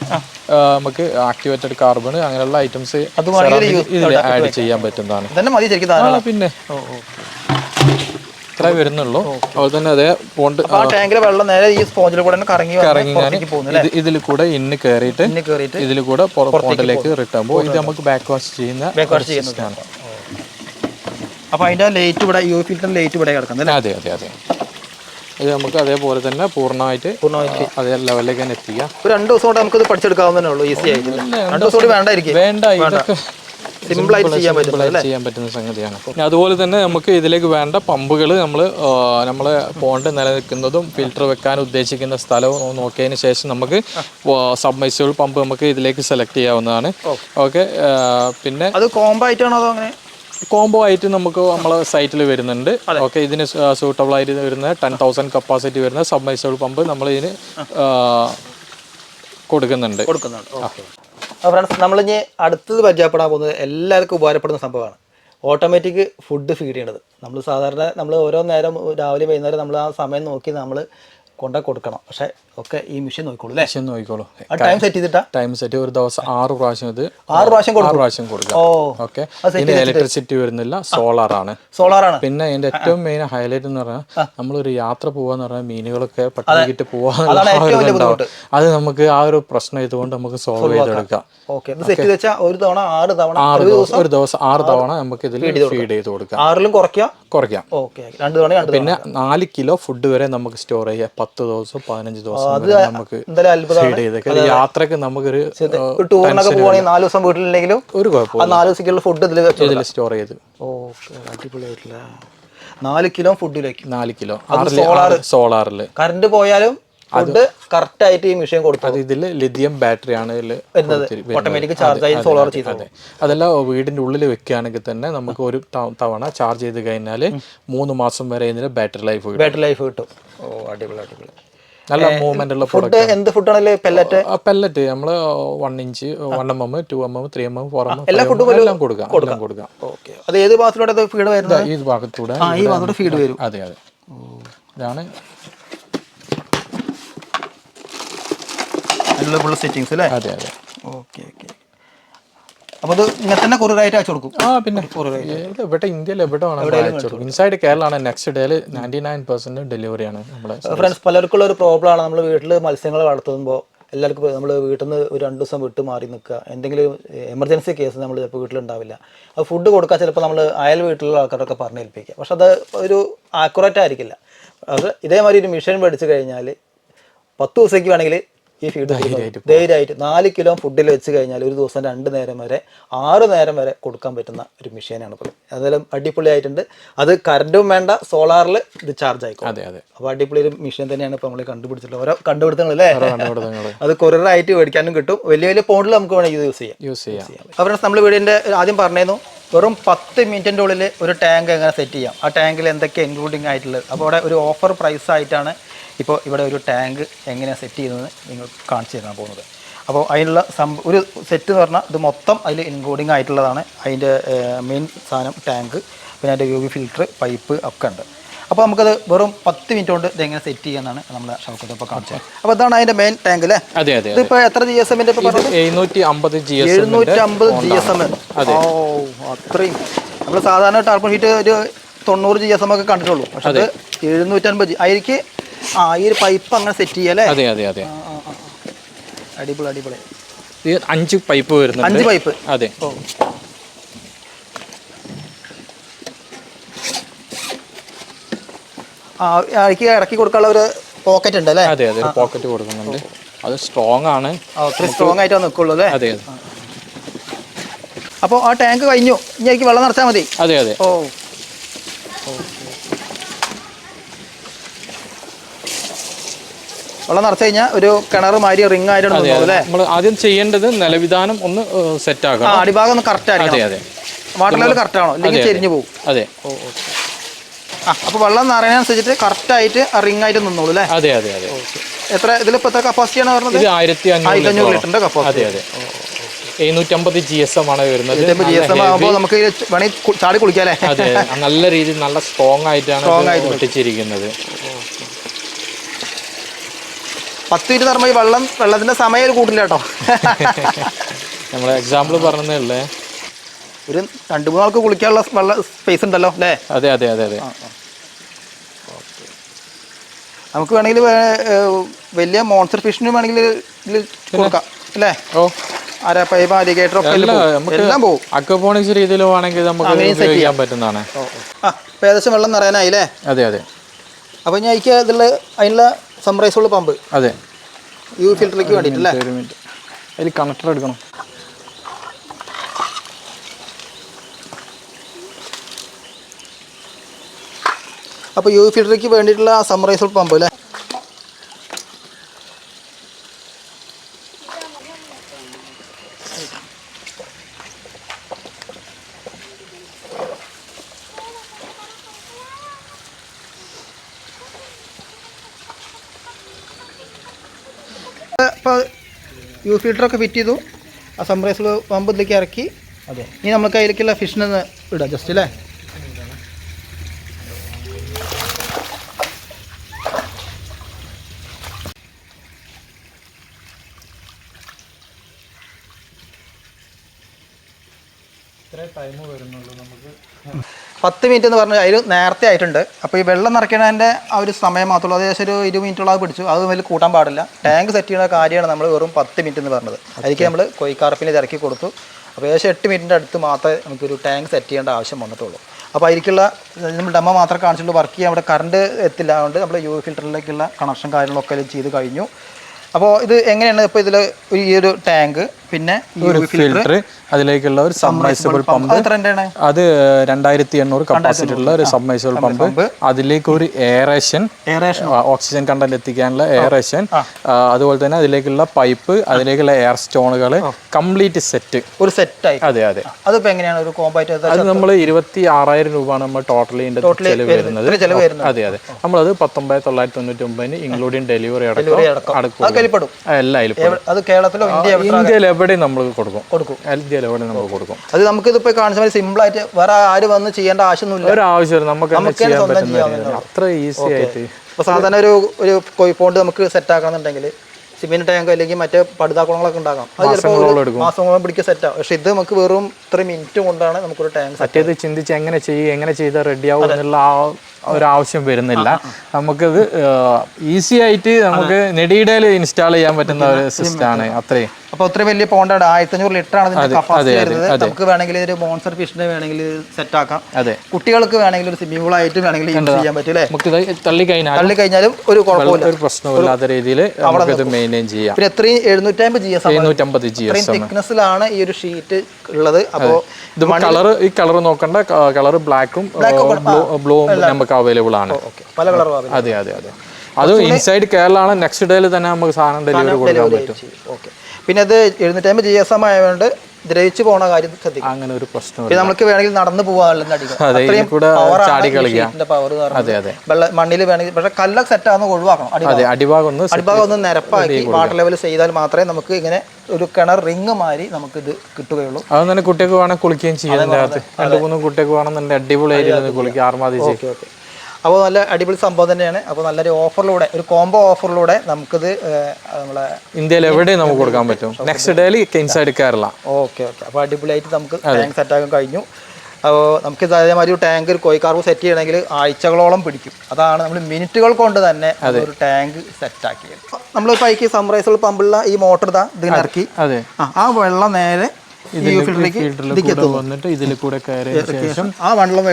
നമുക്ക് ആക്ടിവേറ്റഡ് കാർബൺ അങ്ങനെയുള്ള ഐറ്റംസ് ഇതിൽ ആഡ് ചെയ്യാൻ പറ്റുന്നതാണ്. പിന്നെ. ഇത്ര വരുന്നുള്ളൂ. അതുപോലെ തന്നെ അതേ പോണ്ട് ടാങ്കിലെ വെള്ളം നേരെ ഈ സ്പോഞ്ചിൽ കൂടെ കറങ്ങി കറങ്ങി ഇതിൽ കൂടെ ഇന്ന് കയറിയിട്ട് ഇതിൽ കൂടെ പോണ്ടിലേക്ക് റിട്ടേൺ പോകും. ഇത് നമുക്ക് ബാക്ക് വാഷ് ചെയ്യുന്ന ബാക്ക് വാഷ് ചെയ്യുന്നതാണ് അപ്പൊ അതിന്റെ ലൈറ്റ് ഇവിടെ യു ഫിൽറ്റർ ലൈറ്റ് ഇവിടെ കിടക്കുന്നത് അതെ അതെ അതെ. ഇത് നമുക്ക് അതേപോലെ തന്നെ പൂർണമായിട്ട് പൂർണമായിട്ട്. അതേ ലെവലിലേക്ക് തന്നെ എത്തിക്കാം. രണ്ട് ദിവസം കൊണ്ട് നമുക്ക് ഇത് പഠിച്ചെടുക്കാവുന്നതേ ഉള്ളൂ ഈസി ആയിട്ട് രണ്ട് ദിവസം കൂടി വേണ്ടായിരിക്കും. വേണ്ട. ഇതൊക്കെ സിമ്പിൾ ആയിട്ട് ചെയ്യാൻ പറ്റുന്ന സംഗതിയാണ്. പിന്നെ അതുപോലെ തന്നെ നമുക്ക് ഇതിലേക്ക് വേണ്ട പമ്പുകൾ നമ്മൾ നമ്മൾ പോണ്ട് നിലനിൽക്കുന്നതും ഫിൽറ്റർ വെക്കാൻ ഉദ്ദേശിക്കുന്ന സ്ഥലവും നോക്കിയതിന് ശേഷം നമുക്ക് സബ്മൈസുകൾ പമ്പ് നമുക്ക് ഇതിലേക്ക് സെലക്ട് ചെയ്യാവുന്നതാണ്. ഓക്കെ പിന്നെ അത് കോംബോ ആയിട്ടാണോ അതോ അങ്ങനെ? കോംബോ ആയിട്ട് നമുക്ക് നമ്മളെ സൈറ്റിൽ വരുന്നുണ്ട്. ഓക്കെ ഇതിന് സൂട്ടബിൾ ആയിട്ട് വരുന്ന ടെൻ തൗസൻഡ് കപ്പാസിറ്റി വരുന്ന സബ്മൈസബിൾ പമ്പ് നമ്മൾ ഇതിന് കൊടുക്കുന്നുണ്ട്. കൊടുക്കുന്നുണ്ട്. ഓക്കെ. ഫ്രണ്ട്സ് നമ്മൾ നമ്മളിനി അടുത്തത് പരിചയപ്പെടാൻ പോകുന്നത് എല്ലാവർക്കും ഉപകാരപ്പെടുന്ന സംഭവമാണ്. ഓട്ടോമാറ്റിക് ഫുഡ് ഫീഡ് ചെയ്യണത്. നമ്മൾ സാധാരണ നമ്മൾ ഓരോ നേരം രാവിലെ വൈകുന്നേരം നമ്മൾ ആ സമയം നോക്കി നമ്മൾ കൊണ്ടു കൊടുക്കണം പക്ഷേ ഒക്കെ ഈ മെഷീൻ നോക്കിക്കോളൂ അല്ലേ? മെഷീൻ നോക്കിക്കോളൂ. ടൈം സെറ്റ് ചെയ്തിട്ടാ? ടൈം സെറ്റ് ഒരു ദിവസം ആറ് പ്രാവശ്യം ഇത് ആറ് പ്രാവശ്യം ആറ് പ്രാവശ്യം കൊടുക്കുക. ഓക്കെ ഇതിന് ഇലക്ട്രിസിറ്റി വരുന്നില്ല സോളാർ ആണ്. സോളാർ ആണ്. പിന്നെ ഇതിന്റെ ഏറ്റവും മെയിൻ ഹൈലൈറ്റ് എന്ന് പറഞ്ഞാൽ നമ്മളൊരു യാത്ര പോവാന്ന് പറഞ്ഞാൽ മീനുകളൊക്കെ പട്ടിണിക്കിട്ട് പോവാന്നുള്ള. അത് നമുക്ക് ആ ഒരു പ്രശ്നം ഇതുകൊണ്ട് നമുക്ക് സോൾവ് ചെയ്തെടുക്കാം. ഒരു തവണ ആറ് തവണ ആറ് ദിവസം ഒരു ദിവസം ആറ് തവണ നമുക്ക് ഇതിൽ ഫീഡ് ചെയ്ത് കൊടുക്കാം. ആറിലും കുറയ്ക്കാം? കുറയ്ക്കാം. രണ്ട് തവണ പിന്നെ നാല് കിലോ ഫുഡ് വരെ നമുക്ക് സ്റ്റോർ ചെയ്യാം. പത്ത് ദിവസം പതിനഞ്ച് ദിവസം വരെ നമുക്ക് അത്ഭുതമാണ്. യാത്രയ്ക്ക് നമുക്കൊരു ടൂറിനൊക്കെ പോവാണെങ്കിൽ നാല് ദിവസം വീട്ടിലുണ്ടെങ്കിലും ഒരു കുഴപ്പമില്ല. നാല് ദിവസത്തേക്കുള്ള ഫുഡ് ഇതിൽ സ്റ്റോർ ചെയ്ത്. ഓക്കെ അടിപൊളിയായിട്ടില്ല നാല് കിലോ ഫുഡിലേക്ക് നാല് കിലോ. സോളാർ സോളാറിൽ കറണ്ട് പോയാലും ഫുഡ് കറക്റ്റ് ആയിട്ട് ഈ മെഷീൻ കൊടുത്തത് അത് ഇതിൽ ലിഥിയം ബാറ്ററി ആണ് ഇതിൽ ഓട്ടോമാറ്റിക് ചാർജ് ആയി സോളാർ ചെയ്തു അതെല്ലാം വീടിന്റെ ഉള്ളിൽ വെക്കുകയാണെങ്കിൽ തന്നെ നമുക്ക് ഒരു തവണ ചാർജ് ചെയ്ത് കഴിഞ്ഞാൽ മൂന്ന് മാസം വരെ ഇതിന് ബാറ്ററി ലൈഫ് കിട്ടും. ബാറ്ററി ലൈഫ് കിട്ടും. ഓ അടിപൊളി അടിപൊളി. നല്ല മൂവ്മെന്റ് ഉള്ള ഫുഡ് എന്ത് ഫുഡ് ആണല്ലേ പെല്ലറ്റ് പെല്ലറ്റ് നമ്മൾ one inch one M M two M M three M M four M M എല്ലാ ഫുഡും എല്ലാം കൊടുക്കാം എല്ലാം കൊടുക്കാം. ഓക്കെ. അത് ഏത് ഭാഗത്തിലൂടെ ഫീഡ് വരുന്നത്? ഈ ഭാഗത്തൂടെ ഈ ഭാഗത്തോടെ ഫീഡ് വരും. അതെ അതെ. ഇതാണ് അതിനുള്ള ഫുൾ സെറ്റിങ്സ് അല്ലേ? അതെ അതെ. ഓക്കെ ഓക്കെ അപ്പോൾ ഇത് ഇങ്ങനെ തന്നെ കൊറിയറായിട്ട് അയച്ചു കൊടുക്കും? ആ പിന്നെ ഇവിടെ ഇന്ത്യയിൽ എവിടെ വേണം ഇൻസൈഡ് കേരളമാണ്. നെക്സ്റ്റ് ഡേയിൽ നയന്റി നയൻ പെർസെന്റ് ഡെലിവറി ആണ് നമ്മുടെ ഫ്രണ്ട്സ് പലർക്കുള്ള ഒരു പ്രോബ്ലം ആണ് നമ്മൾ വീട്ടിൽ മത്സ്യങ്ങൾ വളർത്തുമ്പോൾ എല്ലാവർക്കും നമ്മൾ വീട്ടിൽ നിന്ന് ഒരു രണ്ട് ദിവസം വിട്ട് മാറി നിൽക്കുക. എന്തെങ്കിലും എമർജൻസി കേസ് നമ്മൾ ചിലപ്പോൾ വീട്ടിലുണ്ടാവില്ല. അത് ഫുഡ് കൊടുക്കാൻ ചിലപ്പോൾ നമ്മൾ അയൽ വീട്ടിലുള്ള ആൾക്കാരൊക്കെ പറഞ്ഞ് ഏൽപ്പിക്കുക പക്ഷെ അത് ഒരു ആക്യുറേറ്റ് ആയിരിക്കില്ല. അത് ഇതേമാതിരി ഒരു മിഷൻ മേടിച്ച് കഴിഞ്ഞാൽ പത്ത് ദിവസത്തേക്ക് വേണമെങ്കിൽ ഈ ഫീഡ് ധൈര്യമായിട്ട് നാല് കിലോ ഫുഡിൽ വെച്ച് കഴിഞ്ഞാൽ ഒരു ദിവസം രണ്ട് നേരം വരെ ആറ് നേരം വരെ കൊടുക്കാൻ പറ്റുന്ന ഒരു മെഷീനാണ് ഇപ്പോൾ അതെല്ലാം അടിപൊളിയായിട്ടുണ്ട്. അത് കറണ്ടും വേണ്ട സോളാറിൽ ഇത് ചാർജ് ആയിക്കോ അതെ അതെ. അപ്പോൾ അടിപൊളി ഒരു മെഷീൻ തന്നെയാണ് ഇപ്പോൾ നമ്മൾ കണ്ടുപിടിച്ചിട്ടുള്ളത്. ഓരോ കണ്ടുപിടുത്തങ്ങളല്ലേ അത് കൊറിയറായിട്ട് മേടിക്കാനും കിട്ടും. വലിയ വലിയ പോണ്ടിൽ നമുക്ക് വേണമെങ്കിൽ ഇത് യൂസ് ചെയ്യാം. യൂസ് ചെയ്യാം. അപ്പോൾ നമ്മൾ വീടിന്റെ ആദ്യം പറഞ്ഞിരുന്നു വെറും പത്ത് മിനിറ്റിന്റെ ഉള്ളിൽ ഒരു ടാങ്ക് എങ്ങനെ സെറ്റ് ചെയ്യാം? ആ ടാങ്കിൽ എന്തൊക്കെ ഇൻക്ലൂഡിങ് ആയിട്ടുള്ളത്? അപ്പോൾ അവിടെ ഒരു ഓഫർ പ്രൈസ് ആയിട്ടാണ് ഇപ്പോൾ ഇവിടെ ഒരു ടാങ്ക് എങ്ങനെയാണ് സെറ്റ് ചെയ്യുന്നത് നിങ്ങൾ കാണിച്ചു തരാൻ പോകുന്നത്. അപ്പോൾ അതിനുള്ള സം ഒരു സെറ്റ് എന്ന് പറഞ്ഞാൽ ഇത് മൊത്തം അതിൽ ഇൻക്ലൂഡിങ് ആയിട്ടുള്ളതാണ്. അതിന്റെ മെയിൻ സാധനം ടാങ്ക് പിന്നെ അതിന്റെ യു വി ഫിൽറ്റർ പൈപ്പ് ഒക്കെ ഉണ്ട്. അപ്പോൾ നമുക്കത് വെറും പത്ത് മിനിറ്റ് കൊണ്ട് ഇതെങ്ങനെ സെറ്റ് ചെയ്യാന്നാണ് നമ്മൾ ഷൗക്കത്ത് ഇപ്പോൾ കാണിച്ചത്. അപ്പോൾ ഇതാണ് അതിന്റെ മെയിൻ ടാങ്ക് അല്ലേ അതെ അതെ ഇതിപ്പോൾ എത്ര ജി എസ് എമ്മിന്റെ എഴുന്നൂറ്റി അമ്പത് ജി എസ് എഴുന്നൂറ്റി അമ്പത് ജി എസ് എം ഓ അത്രയും. നമ്മൾ സാധാരണ ടാർപ്പൺ ഹീറ്റ് ഒരു തൊണ്ണൂറ് ജി എസ് എം ഒക്കെ കണ്ടിട്ടുള്ളൂ. പക്ഷെ അത്. എഴുന്നൂറ്റൻപത് ജി അതിലേക്ക് ആ ഈ ഒരു പൈപ്പ് അങ്ങനെ സെറ്റ് ചെയ്യല്ലേ അതെ അതെ അതെ. അടിപൊളി അടിപൊളി. അഞ്ച് പൈപ്പ് വരുന്നുണ്ട്. അഞ്ച് പൈപ്പ് അതെ. ഓ. ആ അതിലേക്ക് ഇറക്കി കൊടുക്കാനുള്ള ഒരു പോക്കറ്റ് ഉണ്ട് അല്ലേ? അതെ അതെ ഒരു പോക്കറ്റ് കൊടുക്കുന്നുണ്ട്. അത് സ്ട്രോങ് ആണ്. ഒത്തിരി സ്ട്രോങ് ആയിട്ട് നിൽക്കുള്ളൂ അല്ലേ? അതെ അതെ. അപ്പോൾ ആ ടാങ്ക് കഴിഞ്ഞു. ഇനി എനിക്ക് വെള്ളം നിറച്ചാൽ മതി. അതെ അതെ. ഓ. വെള്ളം നിറച്ചു കഴിഞ്ഞാൽ ഒരു കിണർ മാതിരി റിംഗ് ആയിട്ട് അതെ അല്ലേ? നമ്മൾ ആദ്യം ചെയ്യേണ്ടത് നിലവിധാനം ഒന്ന് സെറ്റ് ആക്കണം. അടിഭാഗം ഒന്ന് കറക്റ്റ് അതെ ആയിരിക്കണം അതെ വാട്ടർ ലെവൽ കറക്റ്റ് ആണോ? അല്ലെങ്കിൽ. ചെരിഞ്ഞു പോകും അതെ. ആ അപ്പോൾ വെള്ളം നിറയുന്നതനുസരിച്ചിട്ട് കറക്റ്റ് ആയിട്ട് ആ റിങ് ആയിട്ട് നിന്നോളൂ അല്ലേ? അതെ അതെ അതെ. എത്ര? ഇതിലിപ്പോൾ എത്ര കപ്പാസിറ്റിയാണ് പറഞ്ഞത് ഇത് ആയിരത്തി അഞ്ഞൂറ് ലിറ്ററിന്റെ കപ്പാസിറ്റി അതെ അതെ. എഴുന്നൂറ്റമ്പത് ജി എസ് എം ആണ് വരുന്നത്. നമുക്ക് ചാടി കുളിക്കാല്ലേ അതെ നല്ല രീതിയിൽ നല്ല സ്ട്രോങ് ആയിട്ടാണ് ഒട്ടിച്ചിരിക്കുന്നത്. പത്ത് മിനിറ്റ് ഈ വെള്ളം വെള്ളത്തിന്റെ സമയം കൂട്ടില്ല കേട്ടോ. നമ്മൾ എക്സാമ്പിൾ പറഞ്ഞതേ ഉള്ളേ. ഒരു രണ്ട് മൂന്നാൾക്ക് കുളിക്കാനുള്ള വെള്ള സ്പേസ് ഉണ്ടല്ലോ അല്ലേ? അതെ അതെ അതെ അതെ. നമുക്ക് വേണമെങ്കിൽ വലിയ മോൺസ്റ്റർ ഫിഷിന് വേണമെങ്കിൽ ഇതിൽ കൊടുക്കാം അല്ലേ? ഓ. അക്വപോണിക്സ് രീതിയിൽ വേണമെങ്കിൽ നമുക്ക് set പറ്റുന്നതാണ്. ഏകദേശം വെള്ളം നിറയാനായില്ലേ അതെ അതെ. അപ്പോൾ ഞാൻ അതിനുള്ള പമ്പ് അതെ. യു ഫിൽറ്ററിലേക്ക് വേണ്ടിയിട്ടല്ലേ അതിൽ കണക്ടർ എടുക്കണം. അപ്പോൾ യു ഫിൽട്ടറിക്ക് വേണ്ടിയിട്ടുള്ള സമ്മറൈസർ പമ്പ് അല്ലേ അപ്പോൾ യു ഫിൽറ്ററൊക്കെ ഫിറ്റ് ചെയ്തു. ആ സമ്മറൈസർ പമ്പ് ഇതിലേക്ക് ഇറക്കി. അതെ. ഇനി നമുക്ക് അതിലേക്കുള്ള ഫിഷിനെ ഇടാം. ജസ്റ്റ് അല്ലേ ഇത്രേ ടൈം വരുന്നുള്ളൂ നമുക്ക് പത്ത് മിനിറ്റ് എന്ന് പറഞ്ഞാൽ അതിൽ നേരത്തെ ആയിട്ടുണ്ട്. അപ്പോൾ ഈ വെള്ളം നിറയ്ക്കുന്നതിന്റെ ആ ഒരു സമയം മാത്രമേ ഏകദേശം ഒരു ഇരുപത് മിനിറ്റോളം പിടിച്ചു. അത് വലിയ കൂട്ടാൻ പാടില്ല. ടാങ്ക് സെറ്റ് ചെയ്യുന്ന കാര്യമാണ് നമ്മൾ വെറും പത്ത് മിനിറ്റ് എന്ന് പറഞ്ഞത്. അതിലേക്ക് നമ്മൾ കൊയ്ക്കാർപ്പിന് ഇറക്കി കൊടുത്തു. അപ്പോൾ ഏകദേശം എട്ട് മിനിറ്റിന്റെ അടുത്ത് മാത്രമേ നമുക്കൊരു ടാങ്ക് സെറ്റ് ചെയ്യേണ്ട ആവശ്യം വന്നിട്ടുള്ളൂ. അപ്പോൾ അതിലേക്കുള്ള നമ്മൾ ഡമ്മ മാത്രമേ കാണിച്ചുള്ളൂ. വർക്ക് ചെയ്യാൻ അവിടെ കറണ്ട് എത്തില്ല. അതുകൊണ്ട് നമ്മൾ യു ഫിൽറ്ററിലേക്കുള്ള കണക്ഷൻ കാര്യങ്ങളൊക്കെ ചെയ്ത് കഴിഞ്ഞു. അപ്പോൾ ഇത് എങ്ങനെയാണ് ഇപ്പോൾ ഇതിൽ ഈ ഒരു ടാങ്ക് പിന്നെ ഒരു ഫിൽട്ടർ അതിലേക്കുള്ള ഒരു സബ്മൈസിബിൾ പമ്പ് അത് രണ്ടായിരത്തി എണ്ണൂറ് കപ്പാസിറ്റി ഉള്ള ഒരു സബ്മൈസിബിൾ പമ്പ് അതിലേക്ക് ഒരു എയറേഷൻ എയറേഷൻ ഓക്സിജൻ കണ്ടന്റ് എത്തിക്കാനുള്ള എയറേഷൻ അതുപോലെ തന്നെ അതിലേക്കുള്ള പൈപ്പ് അതിലേക്കുള്ള എയർ സ്റ്റോണുകൾ കംപ്ലീറ്റ് സെറ്റ് ഒരു സെറ്റ് ആയി. അതെ അതെ. അതിപ്പോ എങ്ങനെയാണ് ഒരു അത് നമ്മൾ ഇരുപത്തി ആറായിരം രൂപയാണ് നമ്മൾ ടോട്ടലി ചെലവ് വരുന്നത്. അതെ അതെ. നമ്മളത് പത്തൊമ്പത് തൊള്ളായിരത്തി തൊണ്ണൂറ്റി ഒമ്പതിന് ഇൻക്ലൂഡിങ് ഡെലിവറി ഡെലിവറി അടക്കം അടക്കം. പെടും. അത് കേരളത്തിലോ ഇന്ത്യയിൽ എവിടെയും നമ്മൾ കൊടുക്കും. കൊടുക്കും. ഇന്ത്യയിൽ എവിടെയും നമ്മൾ കൊടുക്കും. അത് നമുക്ക് ഇതിപ്പോ കാണിച്ച സിമ്പിൾ ആയിട്ട് വേറെ ആര് വന്ന് ചെയ്യേണ്ട ആവശ്യമൊന്നുമില്ല. ഒരു ആവശ്യമില്ല നമുക്ക് അത്ര ഈസി ആയിട്ട്. ഇപ്പൊ സാധാരണ ഒരു ഒരു കൊയ്പോണ്ട് നമുക്ക് സെറ്റ് ആക്കണമെന്നുണ്ടെങ്കിൽ സിമെന്റ് ടാങ്ക് അല്ലെങ്കിൽ മറ്റേ പടുതാക്കുളങ്ങളൊക്കെ ഉണ്ടാകാം അത് ചിലപ്പോൾ മാസങ്ങളോളം പിടിക്കുക സെറ്റാവും പക്ഷെ ഇത് നമുക്ക് വെറും ഇത്ര മിനിറ്റ് കൊണ്ടാണ് നമുക്കൊരു ടാങ്ക് സെറ്റ് ചെയ്ത് ചിന്തിച്ച് എങ്ങനെ ചെയ്യും എങ്ങനെ ചെയ്താൽ റെഡി ആവും എന്നുള്ള ആ ഒരു ആവശ്യം വരുന്നില്ല നമുക്കിത് ഈസി ആയിട്ട് നമുക്ക് നെടിയിടയിൽ ഇൻസ്റ്റാൾ ചെയ്യാൻ പറ്റുന്ന ഒരു സിസ്റ്റമാണ് അത്രയും. അപ്പോൾ ഒത്തിരി വലിയ പോണ്ടാണ് ആയിരത്തഞ്ഞൂറ് ലിറ്റർ ആണ് ഇതിന്റെ കപ്പാസിറ്റി വരുന്നത്. നമുക്ക് വേണമെങ്കിൽ ഒരു മോൺസർ ഫിഷിനെ വേണമെങ്കിൽ സെറ്റ് ആക്കാം. അതെ. കുട്ടികൾക്ക് വേണമെങ്കിൽ ഒരു സ്വിമ്മിംഗ് പൂൾ ആയിട്ട് വേണമെങ്കിൽ യൂസ് ചെയ്യാൻ പറ്റും അല്ലേ നമുക്ക് തള്ളി കഴിഞ്ഞാൽ തള്ളി കഴിഞ്ഞാലും ഒരു കുഴപ്പമില്ല. ഒരു പ്രശ്നമില്ലാത്ത രീതിയിൽ നമുക്കിത് മെയിന്റെയിൻ ചെയ്യാം. പിന്നെ എത്രയും എഴുന്നൂറ്റമ്പത് ജി എസ് എഴുന്നൂറ്റമ്പത് ജി എസ് തിക്നെസ്സിലാണ് ഈ ഒരു ഷീറ്റ് ഉള്ളത്. അപ്പോൾ ഇത് കളർ ഈ കളർ നോക്കണ്ട കളർ ബ്ലാക്കും ബ്ലൂ നമുക്ക് അവൈലബിൾ ആണ്. പല കളർ അതെ അതെ അതെ. അത് ഇൻസൈഡ് കേരളമാണ് നെക്സ്റ്റ് ഡേയിൽ തന്നെ നമുക്ക് സാധനം ഡെലിവറി കൊടുക്കാൻ പറ്റും. പിന്നെ അത് എഴുന്നേറ്റ് ജി എസ് എം ആയതുകൊണ്ട് ദ്രവിച്ചു പോണ കാര്യം ശ്രദ്ധിക്കും അങ്ങനെ ഒരു പ്രശ്നം പിന്നെ നമുക്ക് വേണമെങ്കിൽ നടന്നു പോകാനുള്ള മണ്ണിൽ വേണമെങ്കിൽ പക്ഷെ കല്ല സെറ്റ് ആകുന്ന ഒഴിവാക്കണം. അടിഭാഗം. ഒന്ന് അടിഭാഗം ഒന്ന് നിരപ്പാക്കി വാട്ടർ ലെവൽ ചെയ്താൽ മാത്രമേ നമുക്ക് ഇങ്ങനെ ഒരു കിണർ റിങ് മാറി നമുക്ക് ഇത് കിട്ടുകയുള്ളൂ. അത് തന്നെ കുട്ടികൾക്ക് വേണമെങ്കിൽ കുളിക്കുകയും ചെയ്യാം രണ്ട് മൂന്ന് കുട്ടികൾക്ക് വേണമെന്നുണ്ടെങ്കിൽ അടിപൊളി ഏരിയയിൽ നിന്ന് കുളിക്കുക ആർമാതി ചെയ്യും ഓക്കെ ഓക്കെ. അപ്പോൾ നല്ല അടിപൊളി സംഭവം തന്നെയാണ്. അപ്പോൾ നല്ലൊരു ഓഫറിലൂടെ ഒരു കോംബോ ഓഫറിലൂടെ നമുക്കിത് നമ്മളെ ഇന്ത്യയിൽ എവിടെയും നമുക്ക് കൊടുക്കാൻ പറ്റും. നെക്സ്റ്റ് ഡേയിൽ ഇൻസൈഡ് കേരള. Okay okay. അപ്പോൾ അടിപൊളിയായിട്ട് നമുക്ക് ടാങ്ക് സെറ്റാക്കാൻ കഴിഞ്ഞു. അപ്പോൾ നമുക്ക് അതേമാതിരി ഒരു ടാങ്ക് ഒരു കോഴിക്കാർവ് സെറ്റ് ചെയ്യണമെങ്കിൽ ആഴ്ചകളോളം പിടിക്കും. അതാണ് നമ്മൾ മിനിറ്റുകൾ കൊണ്ട് തന്നെ ഒരു ടാങ്ക് സെറ്റ് സെറ്റാക്കിയത് നമ്മൾ പൈക്ക് സൺറൈസുകൾ പമ്പുള്ള ഈ മോട്ടർ ഇതാ ഇതിനിറക്കി ആ വെള്ളം നേരെ ഈ കൂടെ വന്നിട്ട് ഇതിൽ കൂടെ കയറിയ ശേഷം ആ വെള്ളം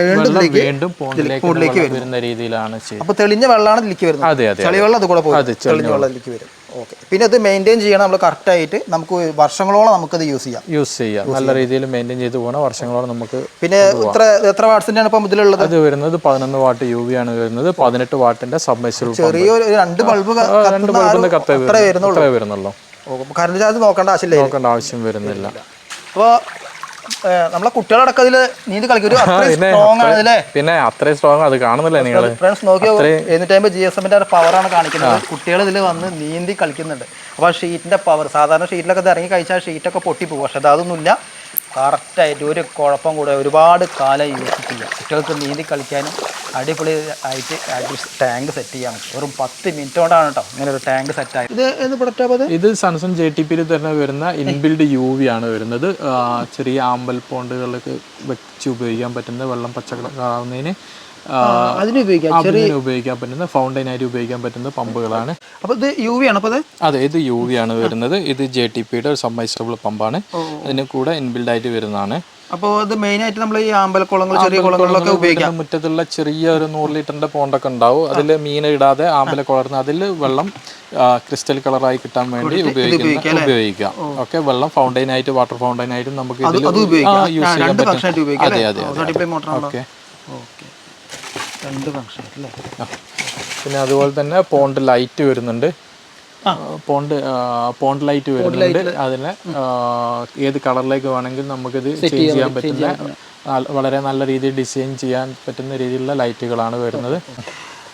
വീണ്ടും പോണ്ടിലേക്ക് വരുന്ന രീതിയിലാണ് അപ്പോൾ തെളിഞ്ഞ വെള്ളമാണ് ഇതിലേക്ക് വരുന്നത്. അതെ അതെ ചളിവെള്ളം അത്. കൂടെ പോകും തെളിഞ്ഞ വെള്ളം ഇതിലേക്ക് വരും. ഓക്കെ. പിന്നെ ഇത് മെയിന്റെയിൻ ചെയ്യണം. നമ്മൾ കറക്റ്റ് ആയിട്ട് നമുക്ക് വർഷങ്ങളോളം നമുക്കത് യൂസ് ചെയ്യാം. യൂസ് ചെയ്യാം. നല്ല രീതിയിൽ മെയിന്റെയിൻ ചെയ്ത് പോകണം. വർഷങ്ങളോളം നമുക്ക് പിന്നെ എത്ര എത്ര വാട്ട്സിന്റെ ആണ് ഇപ്പം ഇതിലുള്ളത് അത് വരുന്നത് പതിനൊന്ന് വാട്ട് യു വി ആണ് വരുന്നത്. പതിനെട്ട് വാട്ടിന്റെ സബ്മിഷൻ ചെറിയൊരു രണ്ട് ബൾബ് രണ്ട് ബൾബ് കത്തേ വരുന്നുള്ളൂ. കറണ്ട് ചാർജ് നോക്കേണ്ട ആവശ്യമില്ല. നോക്കേണ്ട ആവശ്യം വരുന്നില്ല. അപ്പോൾ നമ്മളെ കുട്ടികളടക്കം ഇതിൽ നീന്തി കളിക്കും സ്ട്രോങ് ആണ് പിന്നെ അത്രയും സ്ട്രോങ് അത് കാണുന്നില്ലേ നിങ്ങൾ ഫ്രണ്ട്സ് നോക്കിയോ? ജി എസ് എമ്മിന്റെ പവറാണ് കാണിക്കുന്നത്. കുട്ടികൾ ഇതിൽ വന്ന് നീന്തി കളിക്കുന്നുണ്ട്. അപ്പോൾ ഷീറ്റിന്റെ പവർ സാധാരണ ഷീറ്റിലൊക്കെ ഇറങ്ങി കഴിച്ചാൽ ഷീറ്റൊക്കെ പൊട്ടിപ്പോകും പക്ഷെ അത് അതൊന്നുമില്ല. കറക്റ്റായിട്ട് ഒരു കുഴപ്പം കൂടെ ഒരുപാട് കാലം യൂസിക്കില്ല കുട്ടികൾക്ക് നീന്തി കളിക്കാനും അടിപൊളി ആയിട്ട് ടാങ്ക് സെറ്റ് ചെയ്യാൻ പറ്റും. വെറും പത്ത് മിനിറ്റ് കൊണ്ടാണ് കേട്ടോ ഇങ്ങനെ ഒരു ടാങ്ക് സെറ്റ് ആയി ഇത് സൺസൺ പ്രൊഡക്റ്റ് ഇത് സാംസങ് ജെ ടി പിയിൽ തന്നെ വരുന്ന ഇൻബിൽഡ് യു വി ആണ് വരുന്നത്. ചെറിയ ആമ്പൽ പോണ്ടുകളിലൊക്കെ വെച്ച് ഉപയോഗിക്കാൻ പറ്റുന്ന വെള്ളം പച്ചക്കളാവുന്നതിന് അതിന് ഉപയോഗിക്കാം ചെറിയ ഉപയോഗിക്കാൻ പറ്റുന്ന ഫൗണ്ടൈൻ ആയിട്ട് ഉപയോഗിക്കാൻ പറ്റുന്ന പമ്പുകളാണ്. അപ്പോൾ ഇത് യു വി ആണ് അപ്പോൾ അത് അതെ ഇത് യു വി ആണ് വരുന്നത്. ഇത് ജെ ടി പിയുടെ ഒരു പമ്പാണ്. അതിന് കൂടെ ഇൻബിൽഡ് ആയിട്ട് വരുന്നതാണ്. അപ്പോൾ ഇത് മെയിനായിട്ട് നമ്മൾ ഈ അമ്പലക്കുളങ്ങൾ ചെറിയ കുളങ്ങളിലൊക്കെ ഉപയോഗിക്കാം. മുറ്റത്തുള്ള ചെറിയ ഒരു നൂറ് ലിറ്ററിന്റെ പോണ്ടൊക്കെ ഉണ്ടാവും. അതിൽ മീൻ ഇടാതെ ആമ്പല കുളർന്ന് അതിൽ വെള്ളം ക്രിസ്റ്റൽ കളറായി കിട്ടാൻ വേണ്ടി ഉപയോഗിക്കുന്ന ഉപയോഗിക്കാം ഓക്കെ വെള്ളം ഫൗണ്ടൈൻ ആയിട്ട് വാട്ടർ ഫൗണ്ടൈൻ ആയിട്ടും നമുക്ക് ഇതിൽ അത് യൂസ് ചെയ്യാൻ പറ്റും. അതെ അതെ ഓക്കെ. ഓക്കെ. രണ്ട് ഫംഗ്ഷൻ അല്ലേ? പിന്നെ അതുപോലെ തന്നെ പോണ്ട് ലൈറ്റ് വരുന്നുണ്ട്. പോണ്ട് പോണ്ട് ലൈറ്റ് വരുന്നുണ്ട്. അതിന് ഏത് കളറിലേക്ക് വേണമെങ്കിൽ നമുക്കിത് ചേഞ്ച് ചെയ്യാൻ പറ്റുന്ന വളരെ നല്ല രീതിയിൽ ഡിസൈൻ ചെയ്യാൻ പറ്റുന്ന രീതിയിലുള്ള ലൈറ്റുകളാണ് വരുന്നത്.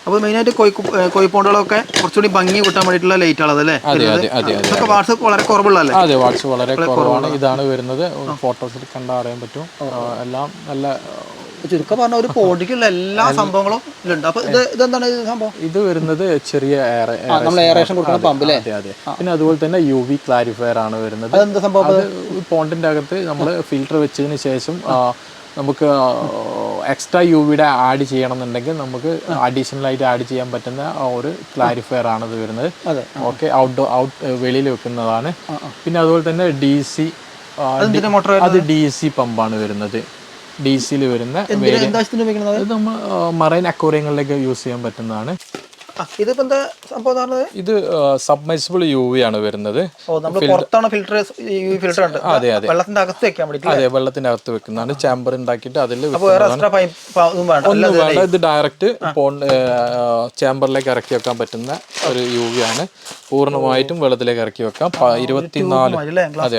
അപ്പോൾ മെയിനായിട്ട് കോഴി കോഴിപ്പോണ്ടുകളൊക്കെ കുറച്ചുകൂടി ഭംഗി കൂട്ടാൻ വേണ്ടിയിട്ടുള്ള ലൈറ്റുകളത് അല്ലേ? അതെ അതെ അതെ അതെ ഇതൊക്കെ വാട്സപ്പ് വളരെ കുറവുള്ളതല്ലേ അതെ വാട്സപ്പ് വളരെ കുറവാണ്. ഇതാണ് വരുന്നത്. ഫോട്ടോസിൽ കണ്ടാൽ അറിയാൻ പറ്റും. എല്ലാം നല്ല ചുരുക്കം പറഞ്ഞ ഒരു പോണ്ടിക്കുള്ള എല്ലാ സംഭവങ്ങളും ഇതിലുണ്ട്. അപ്പോൾ ഇത് ഇതെന്താണ് ഇത് സംഭവം? ഇത് വരുന്നത് ചെറിയ നമ്മൾ എയറേഷൻ കൊടുക്കുന്ന പമ്പ് അല്ലേ അതെ അതെ. പിന്നെ അതുപോലെ തന്നെ യു വി ക്ലാരിഫയർ ആണ് വരുന്നത്. അതെന്താ സംഭവം പോണ്ടിന്റെ അകത്ത് നമ്മൾ ഫിൽട്ടർ വെച്ചതിന് ശേഷം നമുക്ക് എക്സ്ട്രാ യു വിയുടെ ആഡ് ചെയ്യണമെന്നുണ്ടെങ്കിൽ നമുക്ക് അഡീഷണൽ ആയിട്ട് ആഡ് ചെയ്യാൻ പറ്റുന്ന ഒരു ക്ലാരിഫയർ ആണ് ഇത് വരുന്നത്. ഓക്കെ ഔട്ട്ഡോർ ഔട്ട് വെളിയിൽ വെക്കുന്നതാണ്. പിന്നെ അതുപോലെ തന്നെ ഡി സി അത് ഡി സി പമ്പാണ് വരുന്നത്. ഡി സിയിൽ വരുന്ന ഇത് നമ്മൾ മറൈൻ അക്വോറിയങ്ങളിലേക്ക് യൂസ് ചെയ്യാൻ പറ്റുന്നതാണ്. എന്താ സംഭവം ഇത് സബ്മൈസിബിൾ യു വി ആണ് വരുന്നത്. പുറത്താണ് ഫിൽറ്റർ ഉണ്ട്. അതെ അതെ. വെള്ളത്തിന്റെ അകത്ത് വെക്കാൻ അതെ വെള്ളത്തിന്റെ അകത്ത് വെക്കുന്നതാണ്. ചാമ്പർ ഉണ്ടാക്കിയിട്ട് അതിൽ ഒന്നും വേണ്ട. ഇത് ഡയറക്റ്റ് ചാമ്പറിലേക്ക് ഇറക്കി വെക്കാൻ പറ്റുന്ന ഒരു യു വി ആണ്. പൂർണമായിട്ടും വെള്ളത്തിലേക്ക് ഇറക്കി വെക്കാം. ഇരുപത്തിനാല് അതെ.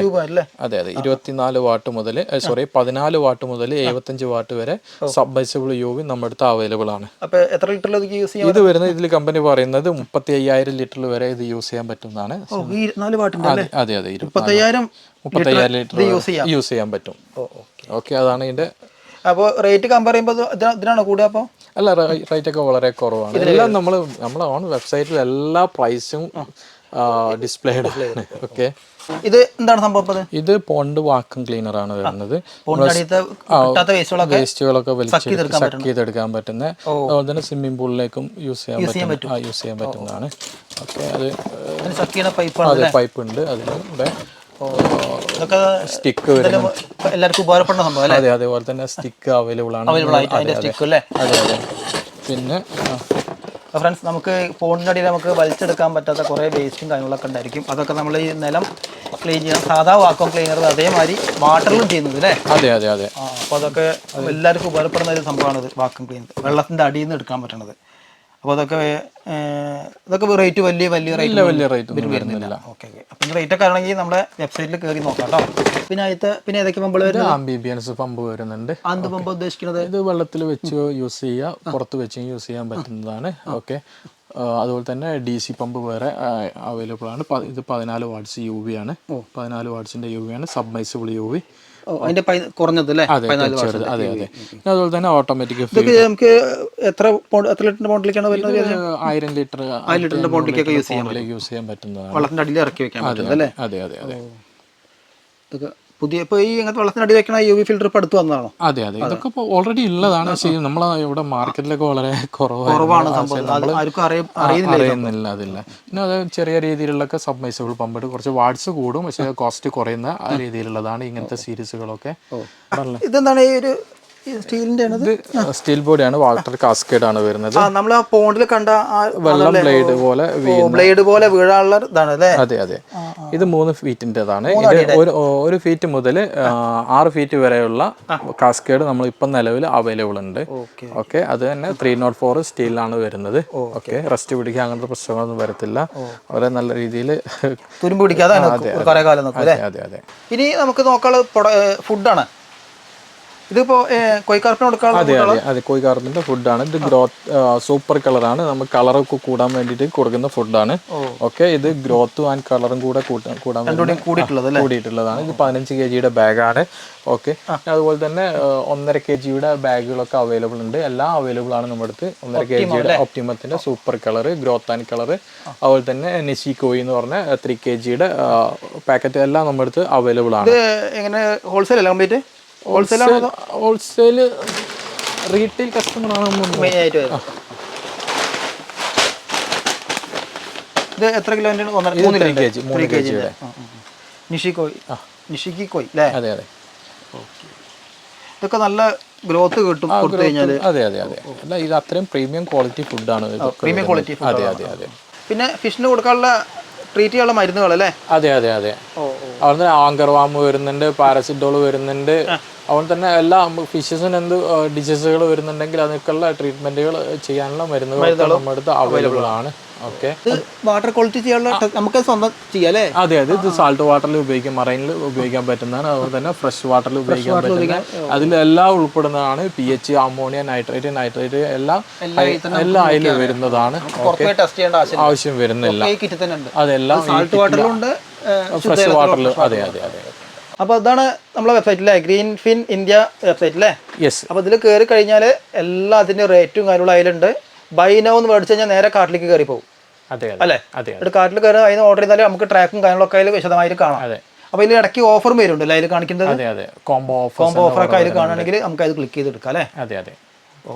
അതെ അതെ. ഇരുപത്തിനാല് വാട്ട് മുതൽ സോറി പതിനാല് വാട്ട് മുതൽ എഴുപത്തഞ്ച് വാട്ട് വരെ സബ്മൈസിബിൾ യു വി നമ്മുടെ അടുത്ത് അവൈലബിൾ ആണ്. ഇത് വരുന്നത് ഇതിൽ കമ്പനി പറയുന്നത് മുപ്പത്തി അയ്യായിരം ലിറ്റർ വരെ ഇത് യൂസ് ചെയ്യാൻ പറ്റുന്നതാണ്. അതെ അതെ മുപ്പത്തയ്യായിരം മുപ്പത്തയ്യായിരം ലിറ്റർ യൂസ് ചെയ്യാം. യൂസ് ചെയ്യാൻ പറ്റും. ഓക്കെ. അതാണ് ഇതിന്റെ അപ്പോൾ റേറ്റ് കമ്പയർ ചെയ്യുമ്പോൾ ഇത് ഇതിനാണോ കൂടുക അപ്പോൾ? അല്ല റേറ്റ് ഒക്കെ വളരെ കുറവാണ്. എല്ലാം നമ്മൾ നമ്മളെ ഓൺ വെബ്സൈറ്റിൽ എല്ലാ പ്രൈസും ഡിസ്പ്ലേഡ് ഓക്കെ ഇത് എന്താണ് സംഭവം ഇത് പോണ്ട് വാക്കും ക്ലീനർ ആണ് വരുന്നത്. വേസ്റ്റുകളൊക്കെ വലിച്ചെടുത്ത് സക്ക് ചെയ്തെടുക്കാൻ പറ്റുന്ന അതുപോലെ തന്നെ സ്വിമ്മിംഗ് പൂളിലേക്കും യൂസ് ചെയ്യാൻ പറ്റും. യൂസ് ചെയ്യാൻ പറ്റുന്നതാണ്. ഓക്കെ അത് അതെ പൈപ്പ് ഉണ്ട്. അതിലൂടെ സ്റ്റിക്ക് എല്ലാവർക്കും ഉപകാരപ്പെടുന്ന സംഭവം അതെ അതേപോലെ തന്നെ സ്റ്റിക്ക് അവൈലബിൾ ആണ്. അതെ അതെ. പിന്നെ ഫ്രണ്ട്സ് നമുക്ക് ഫോണിന്റെ അടിയിൽ നമുക്ക് വലിച്ചെടുക്കാൻ പറ്റാത്ത കുറേ വേസ്റ്റും കാര്യങ്ങളൊക്കെ ഉണ്ടായിരിക്കും. അതൊക്കെ നമ്മൾ ഈ നിലം ക്ലീൻ ചെയ്യാൻ സാധാ വാക്വം ക്ലീനർ അതേമാതിരി വാട്ടറിലും ചെയ്യുന്നത് അല്ലേ? അതെ അതെ അതെ. അപ്പോൾ അതൊക്കെ എല്ലാവർക്കും ഉപകാരപ്പെടുന്ന ഒരു സംഭവമാണ് വാക്വം ക്ലീനർ വെള്ളത്തിന്റെ അടിയിൽ നിന്ന് എടുക്കാൻ പറ്റണത്. അപ്പോൾ അതൊക്കെ അതൊക്കെ ഇതൊക്കെ റേറ്റ് വലിയ വലിയ റേറ്റ് വലിയ റേറ്റ് വരുന്നില്ല. ഓക്കെ ഓക്കെ അപ്പം റേറ്റ് ഒക്കെ ആണെങ്കിൽ നമ്മുടെ വെബ്സൈറ്റിൽ കയറി നോക്കാം കേട്ടോ പിന്നെ അതിൽ പിന്നെ ഏതൊക്കെ പമ്പ് വരും ആംബിബിയൻസ് പമ്പ് വരുന്നുണ്ട്. അന്ത് പമ്പ് ഉദ്ദേശിക്കുന്നത്? ഇത് വെള്ളത്തിൽ വെച്ച് യൂസ് ചെയ്യുക പുറത്ത് വെച്ച് യൂസ് ചെയ്യാൻ പറ്റുന്നതാണ്. ഓക്കെ അതുപോലെ തന്നെ ഡി സി പമ്പ് വേറെ അവൈലബിൾ ആണ്. ഇത് പതിനാല് വാട്ട്സ് യു വി ആണ്. പതിനാല് വാട്ട്സിന്റെ യു വി ആണ്. സബ്മൈസിബിൾ യു വി പൈ കുറഞ്ഞത് അല്ലേ? അതെ ചെറുത് അതെ അതെ. പിന്നെ അതുപോലെ തന്നെ ഓട്ടോമാറ്റിക് നമുക്ക് എത്ര എത്ര ലിറ്ററിന്റെ പൗണ്ടിലേക്കാണ് വരുന്നത് ആയിരം ലിറ്റർ ലിറ്ററിന്റെ ബോണ്ടിലേക്കൊക്കെ യൂസ് ചെയ്യാൻ യൂസ് ചെയ്യാൻ പറ്റുന്നതാണ്. വെള്ളത്തിന്റെ അടിയിൽ ഇറക്കി വെക്കാൻ പറ്റുന്നത് അല്ലേ? അതെ അതെ അതെ. ഇതൊക്കെ പുതിയ ഇപ്പോൾ ഈ ഇങ്ങനത്തെ വെള്ളത്തിനടി അടി വെക്കണ യു വി ഫിൽറ്റർ ഇപ്പോൾ അടുത്ത് വന്നതാണോ? അതെ അതെ. ഇതൊക്കെ ഇപ്പോൾ ഓൾറെഡി ഉള്ളതാണ്. പക്ഷേ നമ്മൾ ഇവിടെ മാർക്കറ്റിലൊക്കെ വളരെ കുറവാണ് അറിയുന്നില്ല അതില്ല. പിന്നെ അത് ചെറിയ രീതിയിലുള്ളൊക്കെ സബ്മൈസബിൾ പമ്പിട്ട് കുറച്ച് വാട്സ് കൂടും. പക്ഷേ കോസ്റ്റ് കുറയുന്ന ആ രീതിയിലുള്ളതാണ് ഇങ്ങനത്തെ സീരീസുകളൊക്കെ ഇതെന്താണ് ഈ ഒരു സ്റ്റീൽ ബോഡിയാണ്. വാട്ടർ കാസ്കേഡ് ആണ് വരുന്നത് നമ്മൾ ആ പോണ്ടിൽ കണ്ട വെള്ളം ബ്ലേഡ് പോലെ ബ്ലേഡ് പോലെ വീഴാനുള്ള ഇതാണ് അല്ലേ? അതെ അതെ. ഇത് മൂന്ന് ഫീറ്റിന്റെതാണ് ഒരു ഒരു ഫീറ്റ് മുതൽ ആറ് ഫീറ്റ് വരെയുള്ള കാസ്കേഡ് നമ്മൾ ഇപ്പം നിലവിൽ അവൈലബിൾ ഉണ്ട്. ഓക്കെ. അത് തന്നെ ത്രീ നോട്ട് ഫോർ സ്റ്റീലിലാണ് വരുന്നത്. ഓക്കെ. റെസ്റ്റ് പിടിക്കുക അങ്ങനത്തെ പ്രശ്നങ്ങളൊന്നും വരത്തില്ല. വളരെ നല്ല രീതിയിൽ തുരുമ്പ് പിടിക്കാതെ അതെ അതെ. ഇനി നമുക്ക് നോക്കാനുള്ള ഫുഡാണ് ഇതിപ്പോ കൊയ്ക്കാർപ്പിന് കൊടുക്കാനുള്ള അതെ അതെ അതെ കോഴി കാർപ്പിന്റെ ഫുഡാണ് ഇത് ഗ്രോത്ത് സൂപ്പർ കളറാണ്. നമ്മൾ കളറൊക്കെ കൂടാൻ വേണ്ടിയിട്ട് കൊടുക്കുന്ന ഫുഡാണ് ഓക്കെ ഇത് ഗ്രോത്തും ആൻഡ് കളറും കൂടെ കൂടാൻ കൂടിയിട്ടുള്ളതാണ്. ഇത് പതിനഞ്ച് കെ ജിയുടെ ബാഗാണ് ഓക്കെ. അതുപോലെ തന്നെ ഒന്നര കെ ജിയുടെ ബാഗുകളൊക്കെ അവൈലബിൾ ഉണ്ട്. എല്ലാം അവൈലബിൾ ആണ് നമ്മുടെ അടുത്ത്. ഒന്നര കെ ജിയുടെ ഒപ്റ്റിമത്തിന്റെ super colour growth and colour അതുപോലെ തന്നെ നെസിക്കോയി എന്ന് പറഞ്ഞ ത്രീ കെ ജിയുടെ പാക്കറ്റ് എല്ലാം നമ്മുടെ അടുത്ത് അവൈലബിൾ ആണ്. എങ്ങനെ ഹോൾസെയിൽ അല്ല കംപ്ലീറ്റ് ഹോൾസെയിൽ റീറ്റെയിൽ കസ്റ്റമർ ആണ് നമ്മൾ മെയിൻ ആയിട്ട് വരുന്നത്. ഇത് എത്ര കിലോന്റെ ഒന്നര മൂന്ന് ത്രീ കെ ജി മൂന്ന് കെ ജിയുടെ നിഷി കോയ് കോയ് അല്ലേ അതെ അതെ. ഇതൊക്കെ നല്ല ഗ്രോത്ത് കിട്ടും കൊടുത്തു കഴിഞ്ഞാൽ അതെ അതെ അതെ. അല്ല ഇത് അത്രയും പ്രീമിയം ക്വാളിറ്റി ഫുഡാണ് പ്രീമിയം ക്വാളിറ്റി അതെ അതെ അതെ. പിന്നെ ഫിഷിന് കൊടുക്കാനുള്ള ട്രീറ്റ് ചെയ്യാനുള്ള മരുന്നുകൾ അല്ലേ? അതെ അതെ അതെ. ഓ അവിടെ തന്നെ ആങ്കർവാം വരുന്നുണ്ട് പാരസിറ്റോൾ വരുന്നുണ്ട്. അതുകൊണ്ട് തന്നെ എല്ലാ ഫിഷസിന് എന്ത് ഡിസീസുകൾ വരുന്നുണ്ടെങ്കിൽ അതിനൊക്കെയുള്ള ട്രീറ്റ്മെന്റുകൾ ചെയ്യാനുള്ള മരുന്നുകൾ നമ്മുടെ അടുത്ത് അവൈലബിൾ ആണ്. ഓക്കെ വാട്ടർ ക്വാളിറ്റി ചെയ്യാനുള്ള നമുക്ക് സ്വന്തം ചെയ്യാം അല്ലേ? അതെ അതെ. ഇത് സാൾട്ട് വാട്ടറിൽ ഉപയോഗിക്കാം മറൈനിൽ ഉപയോഗിക്കാൻ പറ്റുന്നതാണ്. അതുപോലെ തന്നെ ഫ്രഷ് വാട്ടറിൽ ഉപയോഗിക്കാൻ പറ്റുന്ന അതിലെല്ലാം ഉൾപ്പെടുന്നതാണ് P H ammonia nitrate nitrate എല്ലാം എല്ലാം അതിൽ വരുന്നതാണ്. ആവശ്യം വരുന്നില്ല. അതെല്ലാം സാൾട്ട് വാട്ടറിലുണ്ട് ഫ്രഷ് വാട്ടറിൽ അതെ അതെ അതെ അപ്പോൾ അതാണ് നമ്മളെ വെബ്സൈറ്റിലെ ഗ്രീൻ ഫിൻ ഇന്ത്യ വെബ്സൈറ്റ് അല്ലേ യെസ് അപ്പോൾ ഇതിൽ കയറി കഴിഞ്ഞാൽ എല്ലാത്തിന്റെ റേറ്റും കാര്യങ്ങളും അതിലുണ്ട്. ബൈ നോ എന്ന് മേടിച്ചു കഴിഞ്ഞാൽ നേരെ കാട്ടിലേക്ക് കയറി പോകും. അല്ലേ? അതെ എന്നിട്ട് കാട്ടിൽ കയറി അതിന് ഓർഡർ ചെയ്താൽ നമുക്ക് ട്രാക്കും കാര്യങ്ങളൊക്കെ അതിൽ വിശദമായിട്ട് കാണാം. അതെ. അപ്പോൾ ഇതിൽ ഇടയ്ക്ക് ഓഫറും വരുന്നുണ്ട് അതിൽ കാണിക്കുന്നത്? കോംബോ ഓഫർ കോംബോ ഓഫർ ഒക്കെ അതിൽ കാണുകയാണെങ്കിൽ നമുക്ക് അത് ക്ലിക്ക് ചെയ്ത് എടുക്കാം അല്ലേ? അതെ അതെ.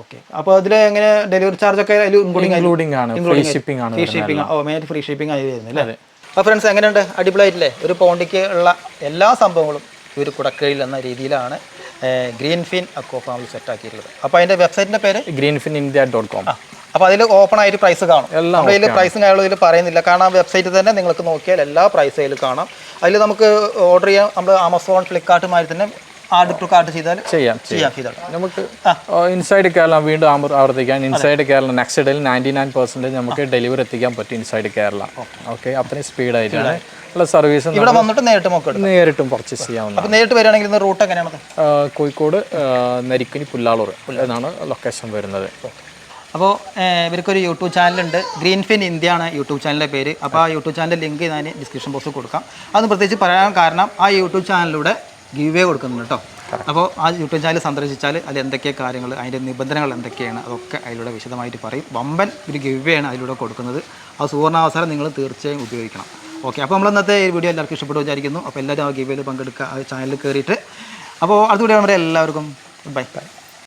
ഓക്കെ അപ്പൊ അതിൽ എങ്ങനെ ഡെലിവറി ചാർജ് ഒക്കെ ഇൻക്ലൂഡിംഗ് ആണ്. ഫ്രീ ഷിപ്പിംഗ് ആണ് ഫ്രീ ഷിപ്പിംഗ് ഓ മെയിൻ ഫ്രീ ഷിപ്പിംഗ് ആയി വരുന്നില്ല അല്ലേ? അപ്പോൾ ഫ്രണ്ട്സ് എങ്ങനെയുണ്ട്? അടിപൊളിയായിട്ടില്ലേ? ഒരു പോണ്ടിക്ക് ഉള്ള എല്ലാ സംഭവങ്ങളും ഈ ഒരു കുടക്കീഴിൽ എന്ന രീതിയിലാണ് ഗ്രീൻ ഫിൻ അക്കോ ഫാമിൽ സെറ്റ് ആക്കിയിട്ടുള്ളത്. അപ്പോൾ അതിന്റെ വെബ്സൈറ്റിന്റെ പേര്? ഗ്രീൻഫിൻ ഇന്ത്യ ഡോട്ട് കോം അപ്പോൾ അതിൽ ഓപ്പൺ ആയിട്ട് പ്രൈസ് കാണും. എല്ലാം അതിൽ ഇതിൽ പ്രൈസും കാര്യങ്ങളും ഇതിൽ പറയുന്നില്ല. കാരണം വെബ്സൈറ്റിൽ തന്നെ നിങ്ങൾക്ക് നോക്കിയാൽ എല്ലാ പ്രൈസും അതിൽ കാണാം. അതിൽ നമുക്ക് ഓർഡർ ചെയ്യാം. നമ്മൾ ആമസോൺ ഫ്ലിപ്കാർട്ടുമായി തന്നെ ആഡ് ടു കാർട്ട് ചെയ്താൽ ചെയ്യാം ചെയ്യാം. നമുക്ക് ഇൻസൈഡ് കേരള വീണ്ടും ആവർത്തിക്കാം. ആവർത്തിക്കാൻ ഇൻസൈഡ് കേരള നെക്സ്റ്റ് ഡേയിൽ നയന്റി നയൻ പെർസെന്റേജ് നമുക്ക് ഡെലിവറി എത്തിക്കാൻ പറ്റും ഇൻസൈഡ് കേരള. ഓക്കെ അത്രയും സ്പീഡായിട്ടാണ് ഉള്ള സർവീസ് ഇവിടെ വന്നിട്ട് നേരിട്ട് നേരിട്ടും പർച്ചേസ് ചെയ്യാവുന്ന അപ്പോൾ നേരിട്ട് വരികയാണെങ്കിൽ റൂട്ട് എങ്ങനെയാണ്? കോഴിക്കോട് നരിക്കുനി പുല്ലാളൂർ എന്നാണ് ലൊക്കേഷൻ വരുന്നത്. അപ്പോൾ ഇവർക്കൊരു യൂട്യൂബ് ചാനലുണ്ട്. ഗ്രീൻ ഫിൻ ഇന്ത്യ ആണ് യൂട്യൂബ് ചാനലിന്റെ പേര്. അപ്പോൾ ആ യൂട്യൂബ് ചാനലിന്റെ ലിങ്ക് ഞാൻ ഡിസ്ക്രിപ്ഷൻ ബോക്സിൽ കൊടുക്കാം. അതൊന്ന് പ്രത്യേകിച്ച് പറയാൻ കാരണം ആ യൂട്യൂബ് ചാനലിലൂടെ ഗീവ് കൊടുക്കുന്നുണ്ട് കേട്ടോ. അപ്പോൾ ആ യൂട്യൂബ് ചാനൽ സന്ദർശിച്ചാൽ അതിൽ എന്തൊക്കെ കാര്യങ്ങൾ അതിന്റെ നിബന്ധനകൾ എന്തൊക്കെയാണ് അതൊക്കെ അതിലൂടെ വിശദമായിട്ട് പറയും. വമ്പൻ ഒരു ഗിവ്വേയാണ് അതിലൂടെ കൊടുക്കുന്നത്. ആ സുവർണാവസരം നിങ്ങൾ തീർച്ചയായും ഉപയോഗിക്കണം. ഓക്കെ അപ്പോൾ നമ്മൾ ഇന്നത്തെ ഈ വീഡിയോ എല്ലാവർക്കും ഇഷ്ടപ്പെട്ടു വിചാരിക്കുന്നു. അപ്പോൾ എല്ലാവരും ആ ഗിവ്വേയിൽ പങ്കെടുക്കുക ആ ചാനലിൽ കയറിയിട്ട്. അപ്പോൾ വീഡിയോ നമ്മുടെ എല്ലാവർക്കും ബൈ. ബൈ.